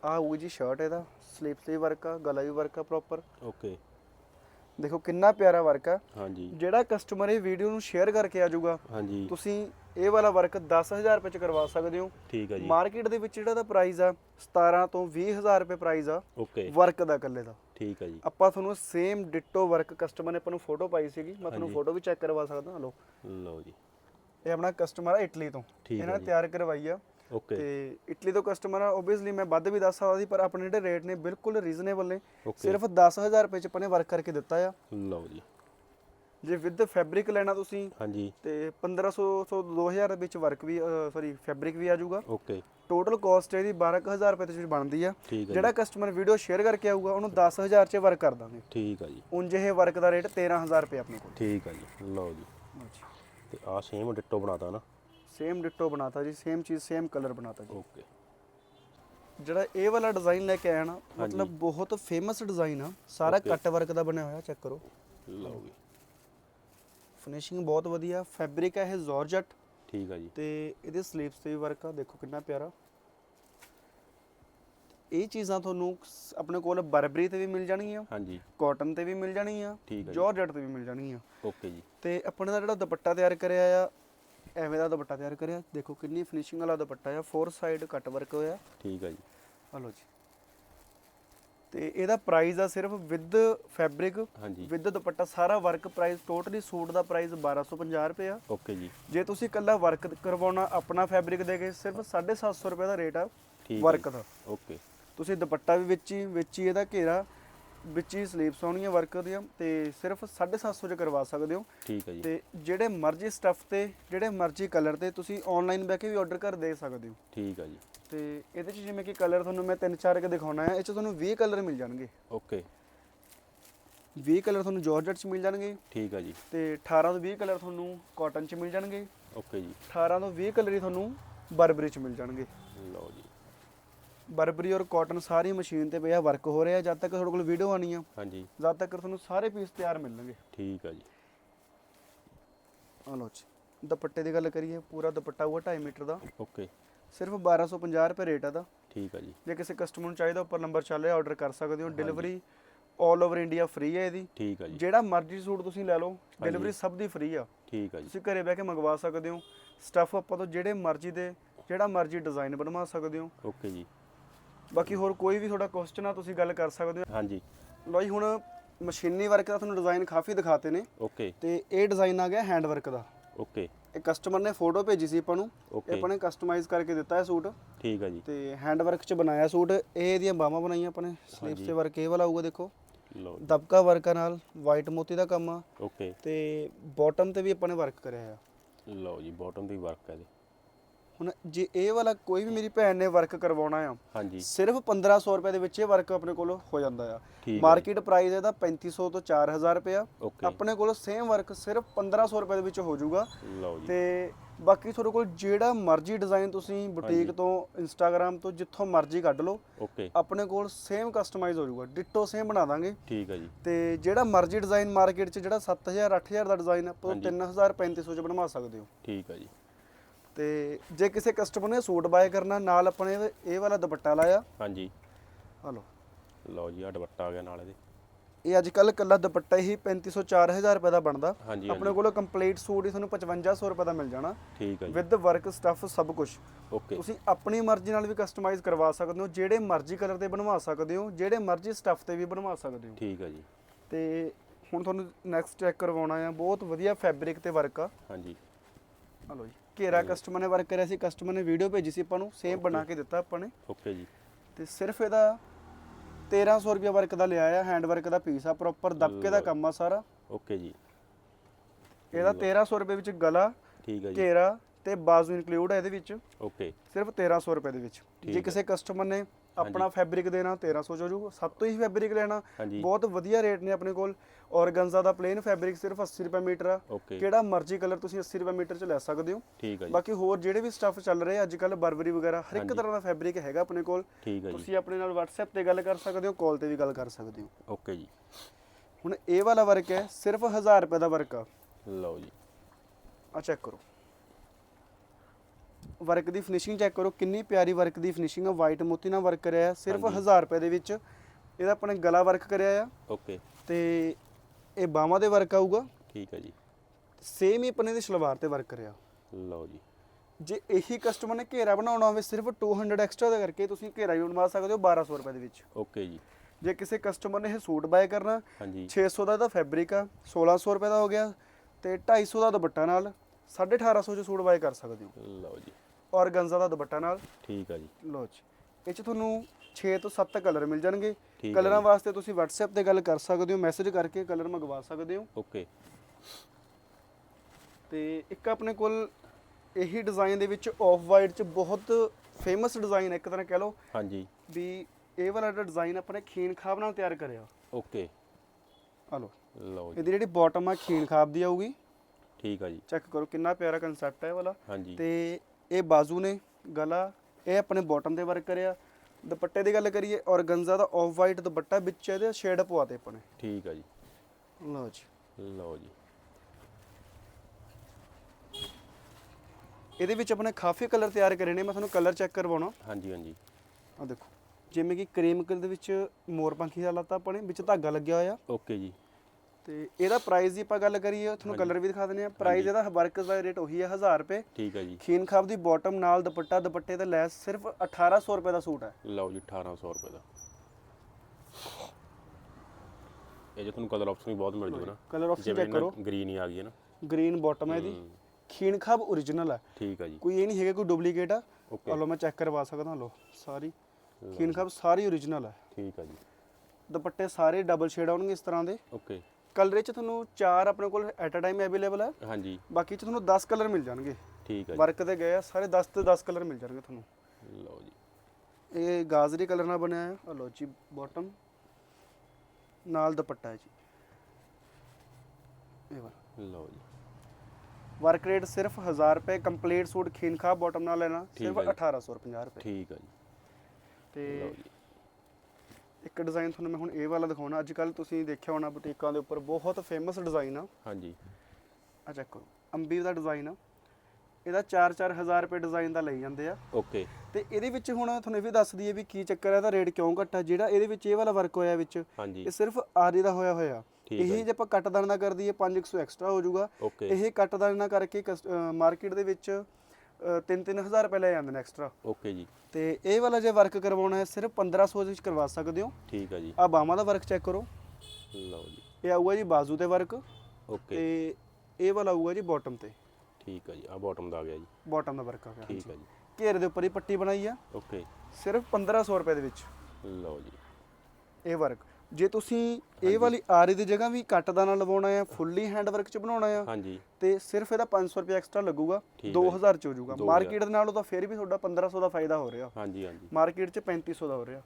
ਆ ਹੋਊਗੀ ਜੀ ਸ਼ਰਟ ਇਹਦਾ। ਸਲੀਪ ਤੇ ਵਰਕ ਆ ਗਲਾ ਵੀ ਵਰਕ ਆ ਪ੍ਰੋਪਰ ਓਕੇ ਦੇਖੋ ਕਿੰਨਾ ਪਿਆਰਾ ਵਰਕ ਆ। ਹਾਂਜੀ। ਜਿਹੜਾ ਕਸਟਮਰ ਇਹ ਵੀਡੀਓ ਨੂੰ ਸ਼ੇਅਰ ਕਰਕੇ ਆ ਜਾਊਗਾ ਹਾਂਜੀ। ਤੁਸੀਂ ਇਹ ਵਾਲਾ ਵਰਕ 10000 ਰੁਪਏ ਚ ਕਰਵਾ ਸਕਦੇ ਹੋ। ਠੀਕ ਆ ਜੀ। ਮਾਰਕੀਟ ਦੇ ਵਿੱਚ ਜਿਹੜਾ ਦਾ ਪ੍ਰਾਈਸ ਆ 17 ਤੋਂ 20000 ਰੁਪਏ ਪ੍ਰਾਈਸ ਆ ਓਕੇ ਵਰਕ ਦਾ ਇਕੱਲੇ ਦਾ। ਠੀਕ ਆ ਜੀ। ਆਪਾਂ ਤੁਹਾਨੂੰ ਸੇਮ ਡਿਟੋ ਵਰਕ ਕਸਟਮਰ ਨੇ ਆਪਾਂ ਨੂੰ ਫੋਟੋ ਪਾਈ ਸੀਗੀ ਮੈਂ ਤੁਹਾਨੂੰ। ਫੋਟੋ ਵੀ ਚੈੱਕ ਕਰਵਾ ਸਕਦਾ ਹਲੋ। ਲਓ ਜੀ। ਇਹ ਆਪਣਾ ਕਸਟਮਰ ਆ ਇਟਲੀ ਤੋਂ। ਇਹਨਾਂ ਨੇ। ਤਿਆਰ ਕਰਵਾਈ ਆ। ਤੇ ਇਟਲੀ ਤੋਂ ਕਸਟਮਰ ਆ ਓਬਵੀਅਸਲੀ ਮੈਂ ਵੱਧ ਵੀ ਦੱਸ ਸਕਦਾ ਸੀ ਪਰ ਆਪਣੇ ਜਿਹੜੇ ਰੇਟ ਨੇ ਬਿਲਕੁਲ ਰੀਜ਼ਨੇਬਲ ਨੇ। ਸਿਰਫ 10000 ਰੁਪਏ ਚ ਆਪਾਂ ਨੇ ਵਰਕ ਕਰਕੇ ਦਿੱਤਾ ਆ। ਲਓ ਜੀ। ਜੇ ਵਿਦ ਫੈਬਰਿਕ ਲੈਣਾ ਤੁਸੀਂ ਹਾਂਜੀ। ਤੇ 1500 ਤੋਂ 2000 ਦੇ ਵਿੱਚ ਵਰਕ ਵੀ ਸੌਰੀ ਫੈਬਰਿਕ ਵੀ ਆ ਜਾਊਗਾ। ਓਕੇ ਟੋਟਲ ਕਾਸਟ ਇਹਦੀ 12000 ਰੁਪਏ ਵਿੱਚ ਬਣਦੀ ਆ। ਜਿਹੜਾ ਕਸਟਮਰ ਵੀਡੀਓ ਸ਼ੇਅਰ ਕਰਕੇ ਆਊਗਾ ਉਹਨੂੰ 10000 ਚ ਵਰਕ ਕਰ ਦਾਂਗੇ। ਠੀਕ ਆ ਜੀ। ਉਂਝ ਇਹ ਵਰਕ ਦਾ ਰੇਟ 13000 ਰੁਪਏ ਆਪਣੇ ਕੋਲ। ਠੀਕ ਆ ਜੀ। ਲਓ ਜੀ। ਤੇ ਆ ਸੇਮ ਡਿੱਟੋ ਬਣਾਤਾ ਨਾ। ਸੇਮ ਡਿਟੋ ਬਣਾਤਾ ਜੀ ਸੇਮ ਚੀਜ਼ ਸੇਮ ਕਲਰ ਬਣਾਤਾ ਜੀ। ਓਕੇ ਜਿਹੜਾ ਇਹ ਵਾਲਾ ਡਿਜ਼ਾਈਨ ਲੈ ਕੇ ਆਇਆ ਨਾ ਮਤਲਬ ਬਹੁਤ ਫੇਮਸ ਡਿਜ਼ਾਈਨ ਆ। ਸਾਰਾ. ਕੱਟ ਵਰਕ ਦਾ ਬਣਿਆ ਹੋਇਆ ਚੈੱਕ ਕਰੋ। ਲਓ ਜੀ। ਫਿਨਿਸ਼ਿੰਗ ਬਹੁਤ ਵਧੀਆ ਫੈਬਰਿਕ ਹੈ ਇਹ ਜ਼ੋਰਜਟ ਠੀਕ ਆ ਜੀ। ਤੇ ਇਹਦੇ ਸਲੀਵਸ ਤੇ ਵੀ ਵਰਕ ਆ ਦੇਖੋ ਕਿੰਨਾ ਪਿਆਰਾ। ਇਹ ਚੀਜ਼ਾਂ ਤੁਹਾਨੂੰ ਆਪਣੇ ਕੋਲ ਬਰਬਰੀ ਤੇ ਵੀ ਮਿਲ ਜਾਣਗੀਆਂ ਹਾਂਜੀ। ਕਾਟਨ ਤੇ ਵੀ ਮਿਲ ਜਾਣਗੀਆਂ। ਜਾਰਜਟ ਤੇ ਵੀ ਮਿਲ ਜਾਣਗੀਆਂ। ਓਕੇ ਜੀ। ਤੇ ਆਪਣੇ ਦਾ ਜਿਹੜਾ ਦੁਪੱਟਾ ਤਿਆਰ ਕਰਿਆ ਆ ਐਵੇਂ ਦਾ ਦੁਪੱਟਾ ਤਿਆਰ ਕਰਿਆ। ਦੇਖੋ ਕਿੰਨੀ ਫਿਨਿਸ਼ਿੰਗ ਵਾਲਾ ਦੁਪੱਟਾ ਆ। ਫੋਰ ਸਾਈਡ ਕੱਟ ਵਰਕ ਹੋਇਆ। ਠੀਕ ਆ ਜੀ। ਆ ਲਓ ਜੀ। ਤੇ ਇਹਦਾ ਪ੍ਰਾਈਸ ਆ ਸਿਰਫ ਵਿਦ ਫੈਬਰਿਕ ਵਿਦ ਦੁਪੱਟਾ ਸਾਰਾ ਵਰਕ ਪ੍ਰਾਈਸ ਟੋਟਲੀ ਸੂਟ ਦਾ ਪ੍ਰਾਈਸ 1250 ਰੁਪਏ ਆ। ਓਕੇ ਜੀ। ਜੇ ਤੁਸੀਂ ਇਕੱਲਾ ਵਰਕ ਕਰਵਾਉਣਾ ਆਪਣਾ ਫੈਬਰਿਕ ਦੇ ਕੇ ਸਿਰਫ 750 ਰੁਪਏ ਦਾ ਰੇਟ ਆ ਵਰਕ ਦਾ। ਓਕੇ। ਤੁਸੀਂ ਦੁਪੱਟਾ ਵੀ ਵਿੱਚ ਹੀ ਵਿੱਚ ਹੀ ਇਹਦਾ ਘੇਰਾ। ਵਿੱਚ ਹੀ ਸਲੀਵਸ ਆਉਣੀਆਂ ਵਰਕ ਦੀਆਂ ਤੇ ਸਿਰਫ 750 ਚ ਕਰਵਾ ਸਕਦੇ ਹੋ। ਠੀਕ ਆ ਜੀ। ਤੇ ਜਿਹੜੇ ਮਰਜ਼ੀ ਸਟੱਫ ਤੇ ਜਿਹੜੇ ਮਰਜ਼ੀ ਕਲਰ ਤੇ ਤੁਸੀਂ ਆਨਲਾਈਨ ਬਹਿ ਕੇ ਵੀ ਆਰਡਰ ਕਰ ਦੇ ਸਕਦੇ ਹੋ। ਠੀਕ ਆ ਜੀ। ਤੇ ਇਹਦੇ ਚ ਜਿਵੇਂ ਕਿ ਕਲਰ ਤੁਹਾਨੂੰ ਮੈਂ ਤਿੰਨ ਚਾਰ ਕੇ ਦਿਖਾਉਣਾ ਹੈ ਇਹ ਚ ਤੁਹਾਨੂੰ 20 ਕਲਰ ਮਿਲ ਜਾਣਗੇ। ਓਕੇ 20 ਕਲਰ ਤੁਹਾਨੂੰ ਜਾਰਜਟ ਚ ਮਿਲ ਜਾਣਗੇ। ਠੀਕ ਆ ਜੀ। ਤੇ 18 ਤੋਂ 20 ਕਲਰ ਤੁਹਾਨੂੰ ਕਾਟਨ ਚ ਮਿਲ ਜਾਣਗੇ। ਓਕੇ ਜੀ। 18 ਤੋਂ 20 ਕਲਰ ਹੀ ਤੁਹਾਨੂੰ ਬਰਬਰੀ ਚ ਮਿਲ ਜਾਣਗੇ। ਲਓ ਜੀ। ਬਰਬਰੀ ਔਰ ਕਾਟਨ ਸਾਰੀ ਮਸ਼ੀਨ ਤੇ ਪਿਆ ਵਰਕ ਹੋ ਰਿਹਾ ਜਦ ਤੱਕ ਤੁਹਾਡੇ ਕੋਲ ਵੀਡੀਓ ਆਣੀ ਆ ਹਾਂਜੀ। ਜਦ ਤੱਕ ਤੁਹਾਨੂੰ ਸਾਰੇ ਪੀਸ ਤਿਆਰ ਮਿਲਣਗੇ। ਠੀਕ ਆ ਜੀ। ਆ ਲਓ ਜੀ ਦੁਪੱਟੇ ਦੀ ਗੱਲ ਕਰੀਏ ਪੂਰਾ ਦੁਪੱਟਾ ਹੋਊਗਾ 2.5 ਮੀਟਰ ਦਾ। ਓਕੇ। ਸਿਰਫ 1250 ਰੁਪਏ ਰੇਟ ਆ ਦਾ ਠੀਕ ਆ ਜੀ। ਜੇ ਕਿਸੇ ਕਸਟਮਰ ਨੂੰ ਚਾਹੀਦਾ ਉੱਪਰ ਨੰਬਰ ਚੱਲ ਰਿਹਾ ਆਰਡਰ ਕਰ ਸਕਦੇ ਹੋ। ਡਿਲੀਵਰੀ 올 ਓਵਰ ਇੰਡੀਆ ਫ੍ਰੀ ਹੈ ਇਹਦੀ। ਠੀਕ ਆ ਜੀ। ਜਿਹੜਾ ਮਰਜ਼ੀ ਸੂਟ ਤੁਸੀਂ ਲੈ ਲਓ ਡਿਲੀਵਰੀ ਸਭ ਦੀ ਫ੍ਰੀ ਆ। ਠੀਕ ਆ ਜੀ। ਤੁਸੀਂ ਘਰੇ ਬਹਿ ਕੇ ਮੰਗਵਾ ਸਕਦੇ ਹੋ। ਸਟੱਫ ਆਪਾਂ ਤੋਂ ਜਿਹੜੇ ਮਰਜ਼ੀ ਦੇ ਜਿਹੜਾ ਮਰਜ਼ੀ ਡਿਜ਼ਾਈਨ ਬਣਵਾ ਸਕਦੇ ਹੋ। ਓਕੇ ਜੀ। ਬਾਕੀ ਹੋਰ ਕੋਈ ਵੀ ਤੁਹਾਡਾ ਕੁਐਸਚਨ ਆ ਤੁਸੀਂ ਗੱਲ ਕਰ ਸਕਦੇ ਹੋ। ਹਾਂਜੀ। ਲਓ ਜੀ ਹੁਣ ਮਸ਼ੀਨੀ ਵਰਕ ਦਾ ਤੁਹਾਨੂੰ ਡਿਜ਼ਾਈਨ ਕਾਫੀ ਦਿਖਾਤੇ ਨੇ। ਓਕੇ। ਤੇ ਇਹ ਡਿਜ਼ਾਈਨ ਆ ਗਿਆ ਹੈਂਡ ਵਰਕ ਦਾ। ਓਕੇ। ਇਹ ਕਸਟਮਰ ਨੇ ਫੋਟੋ ਭੇਜੀ ਸੀ ਆਪਾਂ ਨੂੰ। ਇਹ ਓਕੇ। ਆਪਾਂ ਨੇ ਕਸਟਮਾਈਜ਼ ਕਰਕੇ ਦਿੱਤਾ ਹੈ ਸੂਟ। ਠੀਕ ਆ ਜੀ। ਤੇ ਹੈਂਡ ਵਰਕ ਚ ਬਣਾਇਆ ਸੂਟ। ਇਹ ਇਹਦੀਆਂ ਬਾਹਾਂ ਬਣਾਈਆਂ ਆਪਾਂ ਨੇ। ਸਲੀਵਸ ਤੇ ਵਰਕ ਇਹ ਵਾਲਾ ਆਊਗਾ ਦੇਖੋ। ਲਓ ਜੀ। ਦਬਕਾ ਵਰਕਾਂ ਨਾਲ ਵਾਈਟ ਮੋਤੀ ਦਾ ਕੰਮ ਆ। ਓਕੇ। ਤੇ ਬਾਟਮ ਤੇ ਵੀ ਆਪਾਂ ਨੇ ਵਰਕ ਕਰਿਆ ਆ। ਲਓ ਜੀ ਬਾਟਮ ਦੀ ਵਰਕ ਹੈ ਜੀ ਹੁਣ ਜੇ ਇਹ ਵਾਲਾ ਕੋਈ ਵੀ ਮੇਰੀ ਭੈਣ ਨੇ ਵਰਕ ਕਰਵਾਉਣਾ ਆ ਹਾਂਜੀ। ਸਿਰਫ 1500 ਰੁਪਏ ਦੇ ਵਿੱਚ ਇਹ ਵਰਕ ਆਪਣੇ ਕੋਲ ਹੋ ਜਾਂਦਾ ਆ। ਹੈ। ਮਾਰਕੀਟ ਪ੍ਰਾਈਸ ਇਹਦਾ 3500 ਤੋਂ 4000 ਰੁਪਏ ਆ। ਆਪਣੇ ਕੋਲ ਸੇਮ ਵਰਕ ਸਿਰਫ 1500 ਰੁਪਏ ਦੇ ਵਿੱਚ ਹੋ ਜਾਊਗਾ। ਤੇ ਬਾਕੀ ਤੁਹਾਡੇ ਕੋਲ ਜਿਹੜਾ ਮਰਜ਼ੀ ਡਿਜ਼ਾਈਨ ਤੁਸੀਂ ਬੁਟੀਕ ਤੋਂ ਇੰਸਟਾਗ੍ਰam ਤੋਂ ਜਿੱਥੋਂ ਮਰਜ਼ੀ ਕੱਢ ਲਓ। ਓਕੇ ਆਪਣੇ ਕੋਲ ਸੇਮ ਕਸਟਮਾਈਜ਼ ਹੋ ਜਾਊਗਾ। ਡਿਟੋ ਸੇਮ ਬਣਾ ਦਾਂਗੇ। ਠੀਕ ਆ ਜੀ। ਤੇ ਜਿਹੜਾ ਮਰਜ਼ੀ ਡਿਜ਼ਾਈਨ ਮਾਰਕੀਟ 'ਚ ਜਿਹੜਾ 7000 8000 ਦਾ ਡਿਜ਼ਾਈਨ ਆਪਾਂ ਉਹ ਹਾਂਜੀ। 3000 3500 ਚ ਬਣਵਾ ਸਕਦੇ ਹੋ। ਠੀਕ ਆ ਜੀ। ਤੇ ਜੇ ਕਿਸੇ ਕਸਟਮਰ ਨੇ ਸੂਟ ਬਾਏ ਕਰਨਾ ਨਾਲ ਆਪਣੇ ਇਹ- ਵਾਲਾ ਦੁਪੱਟਾ ਲਾਇਆ। ਹਾਂਜੀ। ਆ ਲਓ ਜੀ ਆ ਦੁਪੱਟਾ ਆ ਗਿਆ ਨਾਲ ਇਹਦੇ। ਇਹ ਅੱਜ ਕੱਲ ਕੱਲਾ ਦੁਪੱਟਾ ਹੀ 3500 4000 ਰੁਪਏ ਦਾ ਬਣਦਾ। ਹਾਂਜੀ ਆਪਣੇ ਕੋਲ ਕੰਪਲੀਟ ਸੂਟ ਹੀ ਤੁਹਾਨੂੰ 5500 ਰੁਪਏ ਦਾ ਮਿਲ ਜਾਣਾ। ਠੀਕ ਜੀ। ਵਿਦ ਵਰਕ ਸਟੱਫ ਸਭ ਕੁਝ ਓਕੇ। ਤੁਸੀਂ ਆਪਣੀ ਮਰਜ਼ੀ ਨਾਲ ਵੀ ਕਸਟਮਾਈਜ਼ ਕਰਵਾ ਸਕਦੇ ਹੋ ਜਿਹੜੇ ਮਰਜ਼ੀ ਕਲਰ ਤੇ ਬਣਵਾ ਸਕਦੇ ਹੋ ਜਿਹੜੇ ਮਰਜ਼ੀ ਸਟੱਫ ਤੇ ਵੀ ਬਣਵਾ ਸਕਦੇ ਹੋ। ਠੀਕ ਆ ਜੀ। ਤੇ ਹੁਣ ਤੁਹਾਨੂੰ ਨੈਕਸਟ ਚੈੱਕ ਕਰਵਾਉਣਾ ਆ। ਬਹੁਤ ਵਧੀਆ ਫੈਬਰਿਕ ਤੇ ਵਰਕ ਆ। ਹਾਂਜੀ। ਹਲੋ ਜੀ। ਘੇਰਾ ਕਸਟਮਰ ਨੇ ਵਰਕ ਕਰਿਆ ਸੀ ਕਸਟਮਰ ਨੇ ਵੀਡੀਓ ਭੇਜੀ ਸੀ ਆਪਾਂ ਨੂੰ ਸੇਮ ਬਣਾ ਕੇ ਦਿੱਤਾ ਆਪਾਂ ਨੇ। ਓਕੇ ਜੀ। ਤੇ ਸਿਰਫ ਇਹਦਾ 1300 ਰੁਪਏ ਵਰਕ ਦਾ ਲਿਆ ਆ ਹੈਂਡ ਵਰਕ ਦਾ ਪੀਸ ਆ ਪ੍ਰੋਪਰ ਦਬਕੇ ਦਾ ਕੰਮ ਆ ਸਾਰਾ। ਓਕੇ ਜੀ। ਇਹਦਾ 1300 ਰੁਪਏ ਵਿੱਚ ਗਲਾ ਠੀਕ ਆ ਜੀ। ਘੇਰਾ ਤੇ ਬਾਜ਼ੂ ਇਨਕਲੂਡ ਹੈ ਇਹਦੇ ਵਿੱਚ। ਓਕੇ ਸਿਰਫ 1300 ਰੁਪਏ ਦੇ ਵਿੱਚ। ਜੇ ਹੈ। ਕਿਸੇ ਕਸਟਮਰ ਨੇ ਆਪਣਾ ਫੈਬਰਿਕ ਦੇਣਾ 1300 ਚ ਹੋ ਜਾਊਗਾ। ਸਭ ਤੋਂ ਹੀ ਫੈਬਰਿਕ ਲੈਣਾ। ਬਹੁਤ ਵਧੀਆ ਰੇਟ ਨੇ ਆਪਣੇ ਕੋਲ। ਔਰਗਨਜ਼ਾ ਦਾ ਪਲੇਨ ਫੈਬਰਿਕ ਸਿਰਫ 80 ਰੁਪਏ ਮੀਟਰ ਆ। ਕਿਹੜਾ ਮਰਜ਼ੀ ਕਲਰ ਤੁਸੀਂ 80 ਰੁਪਏ ਮੀਟਰ ਚ ਲੈ ਸਕਦੇ ਹੋ। ਬਾਕੀ ਹੋਰ ਜਿਹੜੇ ਵੀ ਸਟੱਫ ਚੱਲ ਰਹੇ ਅੱਜ ਕੱਲ ਬਰਬਰੀ ਵਗੈਰਾ ਹਰ ਇੱਕ। ਤਰ੍ਹਾਂ ਦਾ ਫੈਬਰਿਕ ਹੈਗਾ ਆਪਣੇ ਕੋਲ। ਤੁਸੀਂ ਆਪਣੇ ਨਾਲ WhatsApp ਤੇ ਗੱਲ ਕਰ ਸਕਦੇ ਹੋ ਕਾਲ ਤੇ ਵੀ ਗੱਲ ਕਰ ਸਕਦੇ ਹੋ। ਓਕੇ ਜੀ। ਹੁਣ ਇਹ ਵਾਲਾ ਵਰਕ ਹੈ ਸਿਰਫ 1000 ਰੁਪਏ ਦਾ ਵਰਕ ਆ। ਲਓ ਜੀ। ਆ ਚੈੱਕ ਕਰੋ। ਵਰਕ ਦੀ ਫਿਨਿਸ਼ਿੰਗ ਚੈੱਕ ਕਰੋ ਕਿੰਨੀ ਪਿਆਰੀ ਵਰਕ ਦੀ ਫਿਨਿਸ਼ਿੰਗ ਆ ਵਾਈਟ ਮੋਤੀ ਨਾਲ ਵਰਕ ਕਰਿਆ ਸਿਰਫ ਹਾਂਜੀ। 1000 ਰੁਪਏ ਦੇ ਵਿੱਚ ਇਹਦਾ ਆਪਣੇ ਗਲਾ ਵਰਕ ਕਰਿਆ ਆ। ਓਕੇ ਤੇ ਇਹ ਬਾਹਾਂ ਦੇ ਵਰਕ ਆਊਗਾ। ਠੀਕ ਹੈ ਜੀ। ਸੇਮ ਹੀ ਆਪਣੇ ਦੀ ਸਲਵਾਰ ਤੇ ਵਰਕ ਕਰਿਆ। ਲਓ ਜੀ। ਜੇ ਇਹੀ ਕਸਟਮਰ ਨੇ ਘੇਰਾ ਬਣਾਉਣਾ ਹੋਵੇ ਸਿਰਫ 200 ਐਕਸਟਰਾ ਦਾ ਕਰਕੇ ਤੁਸੀਂ ਘੇਰਾ ਵੀ ਬਣਵਾ ਸਕਦੇ ਹੋ 1200 ਰੁਪਏ ਦੇ ਵਿੱਚ। ਓਕੇ ਜੀ। ਜੇ ਕਿਸੇ ਕਸਟਮਰ ਨੇ ਇਹ ਸੂਟ ਬਾਏ ਕਰਨਾ ਹਾਂਜੀ। 600 ਦਾ ਇਹਦਾ ਫੈਬਰਿਕ ਆ 1600 ਰੁਪਏ ਦਾ ਹੋ ਗਿਆ ਤੇ 250 ਦਾ ਦੁਪੱਟਾ ਨਾਲ। 1850 ਚ ਸੂਟ ਬਾਏ ਕਰ ਸਕਦੇ ਹੋ। ਲਓ ਜੀ। ਔਰਗਨਜ਼ਾ ਦਾ ਦੁਪੱਟਾ ਨਾਲ। ਠੀਕ ਹੈ ਜੀ। ਲੋ ਜੀ। ਇਹ ਚ ਤੁਹਾਨੂੰ 6 ਤੋਂ 7 ਕਲਰ ਮਿਲ ਜਾਣਗੇ। ਕਲਰਾਂ। ਵਾਸਤੇ ਤੁਸੀਂ WhatsApp ਤੇ ਗੱਲ ਕਰ ਸਕਦੇ ਹੋ ਮੈਸੇਜ ਕਰਕੇ ਕਲਰ ਮੰਗਵਾ ਸਕਦੇ ਹੋ। ਓਕੇ। ਤੇ ਇੱਕ ਆਪਣੇ ਕੋਲ ਇਹੀ ਡਿਜ਼ਾਈਨ ਦੇ ਵਿੱਚ ਆਫ ਵਾਈਟ ਚ ਬਹੁਤ ਫੇਮਸ ਡਿਜ਼ਾਈਨ ਇੱਕ ਤਰ੍ਹਾਂ ਕਹਿ ਲਓ ਹਾਂਜੀ। ਵੀ ਇਹ ਵਾਲਾ ਡਿਜ਼ਾਈਨ ਆਪਣੇ ਖੀਨ ਖਾਬ ਨਾਲ ਤਿਆਰ ਕਰਿਆ। ਓਕੇ। ਆ ਲਓ। ਜੀ। ਇਹਦੀ ਜਿਹੜੀ ਬਾਟਮ ਆ ਖੀਨ ਖਾਬ ਦੀ ਆਊਗੀ। ਠੀਕ ਹੈ ਜੀ। ਚੈੱਕ ਕਰੋ ਕਿੰਨਾ ਪਿਆਰਾ ਕਨਸੈਪਟ ਹੈ ਇਹ ਵਾਲਾ। ਹਾਂਜੀ। ਤੇ ਇਹ ਬਾਜ਼ੂ ਨੇ ਗਲਾ ਇਹ ਆਪਣੇ ਬਾਟਮ ਤੇ ਵਰਕ ਕਰਿਆ। ਦੁਪੱਟੇ ਦੀ ਗੱਲ ਕਰੀਏ ਔਰਗੰਜ਼ਾ ਦਾ ਆਫ ਵਾਈਟ ਦੁਪੱਟਾ ਵਿੱਚ ਇਹਦੇ ਸ਼ੇਡ ਪਵਾਤੇ ਆਪਣੇ ਠੀਕ ਹੈ ਜੀ। ਲਓ ਜੀ। ਲਓ ਜੀ। ਇਹਦੇ ਵਿੱਚ ਆਪਣੇ ਕਾਫੀ ਕਲਰ ਤਿਆਰ ਕਰੇ ਨੇ ਮੈਂ ਤੁਹਾਨੂੰ ਕਲਰ ਚੈੱਕ ਕਰਵਾਉਣਾ। ਹਾਂਜੀ ਹਾਂਜੀ। ਆ ਦੇਖੋ ਜਿਵੇਂ ਕਿ ਕਰੀਮ ਕਲਰ ਦੇ ਵਿੱਚ ਮੋਰ ਪੰਖੀ ਦਾ ਲਾਤਾ ਆਪਣੇ ਵਿੱਚ ਧਾਗਾ ਲੱਗਿਆ ਹੋਇਆ। ਓਕੇ ਜੀ। ਤੇ ਇਹਦਾ ਪ੍ਰਾਈਸ ਦੀ ਆਪਾਂ ਗੱਲ ਕਰੀਏ ਤੁਹਾਨੂੰ। ਕਲਰ ਵੀ ਦਿਖਾ ਦਿੰਦੇ ਆ ਪ੍ਰਾਈਸ ਇਹਦਾ ਵਰਕ ਦਾ ਰੇਟ ਉਹੀ ਹੈ 1000 ਰੁਪਏ। ਠੀਕ ਹੈ ਜੀ। ਖੀਨ ਖਾਬ ਦੀ ਬਾਟਮ ਨਾਲ ਦੁਪੱਟਾ ਦੁਪੱਟੇ ਤੇ ਲੈਸ ਸਿਰਫ 1800 ਰੁਪਏ ਦਾ ਸੂਟ ਹੈ। ਲਓ ਜੀ 1800 ਰੁਪਏ ਦਾ। ਇਹ ਜੇ ਤੁਹਾਨੂੰ ਕਲਰ ਆਪਸ਼ਨ ਵੀ ਬਹੁਤ ਮਿਲ ਜੂਗਾ ਨਾ। ਕਲਰ ਆਪਸ਼ਨ ਚੈੱਕ ਕਰੋ। ਗ੍ਰੀਨ ਹੀ ਆ ਗਈ ਹੈ ਨਾ। ਗ੍ਰੀਨ ਬਾਟਮ ਹੈ ਇਹਦੀ। ਖੀਨ ਖਾਬ origignal ਹੈ। ਠੀਕ ਹੈ ਜੀ। ਕੋਈ ਇਹ ਨਹੀਂ ਹੈਗਾ ਕੋਈ ਡੁਪਲੀਕੇਟ ਆ। ਓਕੇ ਆ ਲਓ ਮੈਂ ਚੈੱਕ ਕਰਵਾ ਸਕਦਾ ਲਓ ਸਾਰੀ। ਖੀਨ ਖਾਬ ਸਾਰੀ origignal ਹੈ। ਠੀਕ ਹੈ ਜੀ। ਦੁਪੱਟੇ ਸਾਰੇ ਡਬਲ ਸ਼ੇਡ ਆਉਣਗੇ ਇਸ ਤਰ੍ਹਾਂ ਦੇ। ਓਕੇ ਕਲਰ ਚ ਤੁਹਾਨੂੰ ਚਾਰ ਆਪਣੇ ਕੋਲ ਐਟ ਅ ਟਾਈਮ ਅਵੇਲੇਬਲ ਹੈ ਹਾਂਜੀ। ਬਾਕੀ ਚ ਤੁਹਾਨੂੰ 10 ਕਲਰ ਮਿਲ ਜਾਣਗੇ। ਠੀਕ ਹੈ ਜੀ। ਵਰਕ ਤੇ ਗਏ ਆ ਸਾਰੇ 10 ਤੇ 10 ਕਲਰ ਮਿਲ ਜਾਣਗੇ ਤੁਹਾਨੂੰ। ਲਓ ਜੀ। ਇਹ ਗਾਜ਼ਰੀ ਕਲਰ ਨਾਲ ਬਣਿਆ ਹੈ ਆ। ਲਓ ਜੀ ਬਾਟਮ ਨਾਲ ਦੁਪੱਟਾ ਹੈ ਜੀ। ਇਹ ਵਾਲਾ। ਲਓ ਜੀ। ਵਰਕ ਰੇਟ ਸਿਰਫ 1000 ਰੁਪਏ ਕੰਪਲੀਟ ਸੂਟ ਖੀਨਖਾ ਬਾਟਮ ਨਾਲ ਲੈਣਾ ਸਿਰਫ ਹੈ ਜੀ। 1850 ਰੁਪਏ। ਠੀਕ ਹੈ ਜੀ। ਤੇ ਲਓ ਜੀ। ਇੱਕ ਡਿਜ਼ਾਈਨ ਤੁਹਾਨੂੰ ਮੈਂ ਹੁਣ ਇਹ ਵਾਲਾ ਦਿਖਾਉਣਾ। ਅੱਜ ਕੱਲ ਤੁਸੀਂ ਦੇਖਿਆ ਹੋਣਾ ਬੁਟੀਕਾਂ ਦੇ ਉੱਪਰ ਬਹੁਤ ਫੇਮਸ ਡਿਜ਼ਾਈਨ ਆ। ਹਾਂਜੀ। ਆ ਚੈੱਕ ਕਰੋ ਅੰਬੀ ਦਾ ਡਿਜ਼ਾਈਨ ਆ। ਇਹਦਾ 4-4000 ਰੁਪਏ ਡਿਜ਼ਾਈਨ ਦਾ ਲਈ ਜਾਂਦੇ ਆ। ਓਕੇ ਤੇ ਇਹਦੇ ਵਿੱਚ ਹੁਣ ਤੁਹਾਨੂੰ ਇਹ ਵੀ ਦੱਸ ਦਈਏ ਵੀ ਕੀ ਚੱਕਰ ਹੈ ਇਹਦਾ ਰੇਟ ਕਿਉਂ ਘੱਟਾ ਜਿਹੜਾ ਇਹਦੇ ਵਿੱਚ ਇਹ ਵਾਲਾ ਵਰਕ ਹੋਇਆ ਵਿੱਚ ਇਹ ਸਿਰਫ ਆਰੀ ਦਾ ਹੋਇਆ ਹੋਇਆ। ਇਹ ਜੇ। ਆਪਾਂ ਕੱਟ ਦਾਣਾ ਕਰ ਦਈਏ 500 ਐਕਸਟਰਾ ਹੋ ਜਾਊਗਾ। ਇਹ ਕੱਟ ਦਾਣਾ ਕਰਕੇ ਮਾਰਕੀਟ ਦੇ ਵਿੱਚ 3-3000 ਰੁਪਏ ਲੈ ਜਾਂਦੇ ਨੇ ਐਕਸਟਰਾ ਓਕੇ ਜੀ। ਤੇ ਇਹ ਵਾਲਾ ਜੇ ਵਰਕ ਕਰਵਾਉਣਾ ਹੈ ਸਿਰਫ 1500 ਦੇ ਵਿੱਚ ਕਰਵਾ ਸਕਦੇ ਹੋ। ਠੀਕ ਹੈ ਜੀ। ਆ ਬਾਹਾਂ ਦਾ ਵਰਕ ਚੈੱਕ ਕਰੋ। ਲਓ ਜੀ। ਇਹ ਆਊਗਾ ਜੀ ਬਾਜ਼ੂ ਤੇ ਵਰਕ ਓਕੇ ਤੇ ਇਹ ਵਾਲਾ ਆਊਗਾ ਜੀ ਬਾਟਮ ਤੇ। ਠੀਕ ਹੈ ਜੀ ਆ ਬਾਟਮ ਦਾ ਆ ਗਿਆ ਜੀ। ਬਾਟਮ ਦਾ ਵਰਕ ਆ ਗਿਆ। ਠੀਕ ਹੈ ਜੀ। ਘੇਰੇ ਦੇ ਉੱਪਰ ਹੀ ਪੱਟੀ ਬਣਾਈ ਆ। ਓਕੇ ਸਿਰਫ 1500 ਰੁਪਏ ਦੇ ਵਿੱਚ। ਲਓ ਜੀ। ਇਹ ਵਰਕ ਜੇ ਤੁਸੀਂ ਇਹ ਵਾਲੀ ਆਰੀ ਦੀ ਜਗ੍ਹਾ ਵੀ ਕੱਟ ਦਾਣਾ ਲਵਾਉਣਾ ਹੈ ਫੁੱਲੀ ਹੈਂਡ ਵਰਕ ਚ ਬਣਾਉਣਾ ਆ ਹਾਂਜੀ। ਤੇ ਸਿਰਫ ਇਹਦਾ 500 ਰੁਪਏ ਐਕਸਟਰਾ ਲੱਗੂਗਾ ਠੀਕ ਹੈ 2000 ਚ ਹੋ ਜਾਊਗਾ। 2000 ਮਾਰਕੀਟ ਦੇ ਨਾਲੋਂ ਤਾਂ ਫਿਰ ਵੀ ਤੁਹਾਡਾ 1500 ਦਾ ਫਾਇਦਾ ਹੋ ਰਿਹਾ। ਹਾਂਜੀ ਹਾਂਜੀ। ਮਾਰਕੀਟ ਚ 3500 ਦਾ ਹੋ ਰਿਹਾ।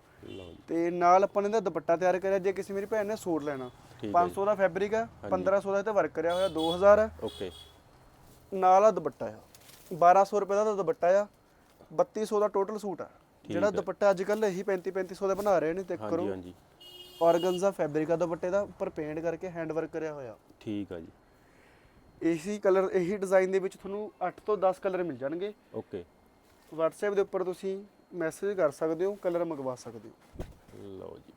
ਤੇ ਨਾਲ ਆਪਾਂ ਨੇ ਇਹਦਾ ਦੁਪੱਟਾ ਤਿਆਰ ਕਰਿਆ ਜੇ ਕਿਸੇ ਮੇਰੀ ਭੈਣ ਨੇ ਸੂਟ ਲੈਣਾ। ਠੀਕ ਹੈ 500 ਦਾ ਫੈਬਰਿਕ ਹੈ ਹਾਂਜੀ। 1500 ਦਾ ਇਹ ਤੇ ਵਰਕ ਕਰਿਆ ਹੋਇਆ 2000 ਹੈ। ਓਕੇ। ਨਾਲ ਆ ਦੁਪੱਟਾ ਆ। 1200 ਰੁਪਏ ਦਾ ਦੁਪੱਟਾ ਆ 3200 ਦਾ ਟੋਟਲ ਸੂਟ ਆ। ਜਿਹੜਾ। ਦੁਪੱਟਾ ਅੱਜ ਕੱਲ ਇਹੀ 35 3500 ਦਾ ਬਣਾ ਰਹੇ ਨੇ ਤੇ ਹਾਂਜੀ ਕਰੋ। ਹਾਂਜੀ। ਔਰਗਨਜ਼ਾ ਫੈਬਰਿਕ ਆ ਦੁਪੱਟੇ ਦਾ ਉੱਪਰ ਪੇਂਟ ਕਰਕੇ ਹੈਂਡ ਵਰਕ ਕਰਿਆ ਹੋਇਆ। ਠੀਕ ਹੈ ਜੀ। ਇਹੀ ਕਲਰ ਇਹੀ ਡਿਜ਼ਾਈਨ ਦੇ ਵਿੱਚ ਤੁਹਾਨੂੰ 8 ਤੋਂ 10 ਕਲਰ ਮਿਲ ਜਾਣਗੇ। ਓਕੇ। WhatsApp ਦੇ ਉੱਪਰ ਤੁਸੀਂ ਮੈਸੇਜ ਕਰ ਸਕਦੇ ਹੋ ਕਲਰ ਮੰਗਵਾ ਸਕਦੇ ਹੋ। ਲਓ ਜੀ।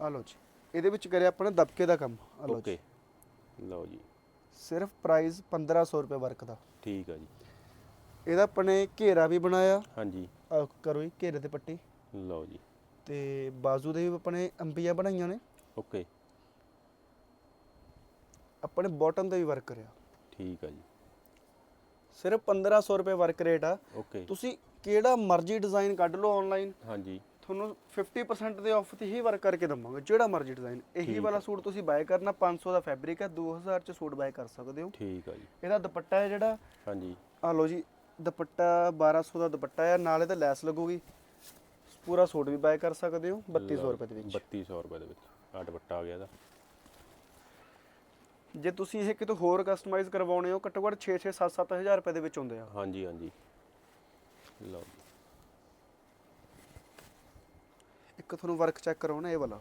ਆ ਲਓ ਜੀ। ਇਹਦੇ ਵਿੱਚ ਕਰਿਆ ਆਪਾਂ ਨੇ ਦਬਕੇ ਦਾ ਕੰਮ। ਆ ਲਓ ਜੀ। ਓਕੇ ਲਓ ਜੀ। ਸਿਰਫ ਪ੍ਰਾਈਸ 1500 ਰੁਪਏ ਵਰਕ ਦਾ। ਠੀਕ ਹੈ ਜੀ। ਇਹਦਾ ਆਪਣੇ ਘੇਰਾ ਵੀ ਬਣਾਇਆ। ਹਾਂਜੀ। ਆਹ ਕਰੋ ਜੀ ਘੇਰੇ ਤੇ ਪੱਟੀ। ਲਓ ਜੀ। ਤੇ ਬਾਜ਼ੂ ਦੇ ਵੀ ਆਪਣੇ ਅੰਬੀਆਂ ਬਣਾਈਆਂ ਨੇ। ਓਕੇ। ਆਪਣੇ ਬਾਟਮ ਤੇ ਵੀ ਵਰਕ ਕਰਿਆ। ਠੀਕ ਹੈ ਜੀ। ਸਿਰਫ 1500 ਰੁਪਏ ਵਰਕ ਰੇਟ ਆ। ਓਕੇ। ਤੁਸੀਂ ਕਿਹੜਾ ਮਰਜ਼ੀ ਡਿਜ਼ਾਈਨ ਕੱਢ ਲਓ ਆਨਲਾਈਨ ਹਾਂਜੀ। ਤੁਹਾਨੂੰ 50% ਦੇ ਆਫ ਤੇ ਹੀ ਵਰਕ ਕਰਕੇ ਦਵਾਂਗੇ ਜਿਹੜਾ ਮਰਜ਼ੀ ਡਿਜ਼ਾਈਨ ਇਹੀ ਵਾਲਾ ਹੈ। ਸੂਟ ਤੁਸੀਂ ਬਾਏ ਕਰਨਾ 500 ਦਾ ਫੈਬਰਿਕ ਹੈ 2000 ਚ ਸੂਟ ਬਾਏ ਕਰ ਸਕਦੇ ਹੋ। ਠੀਕ ਹੈ ਜੀ। ਇਹਦਾ ਦੁਪੱਟਾ ਹੈ ਜਿਹੜਾ। ਹਾਂਜੀ। ਆ ਲਓ ਜੀ ਦੁਪੱਟਾ 1200 ਦਾ ਦੁਪੱਟਾ ਆ ਨਾਲੇ ਤਾਂ ਲੈਸ ਲੱਗੂਗੀ। ਪੂਰਾ ਸੂਟ ਵੀ ਬਾਏ ਕਰ ਸਕਦੇ ਹੋ 3200 ਰੁਪਏ ਦੇ ਵਿੱਚ। 3200 ਰੁਪਏ ਦੇ ਵਿੱਚ ਆ ਦੁਪੱਟਾ ਆ ਗਿਆ ਇਹਦਾ। ਜੇ ਤੁਸੀਂ ਇਹ ਕਿਤੋਂ ਹੋਰ ਕਸਟਮਾਈਜ਼ ਕਰਵਾਉਣੇ ਹੋ ਘੱਟੋ ਘੱਟ 6 6 7 7000 ਰੁਪਏ ਦੇ ਵਿੱਚ ਹੁੰਦੇ ਆ। ਹਾਂਜੀ ਹਾਂਜੀ। ਲਓ ਇੱਕ ਤੁਹਾਨੂੰ ਵਰਕ ਚੈੱਕ ਕਰਾਉਣਾ ਇਹ ਵਾਲਾ।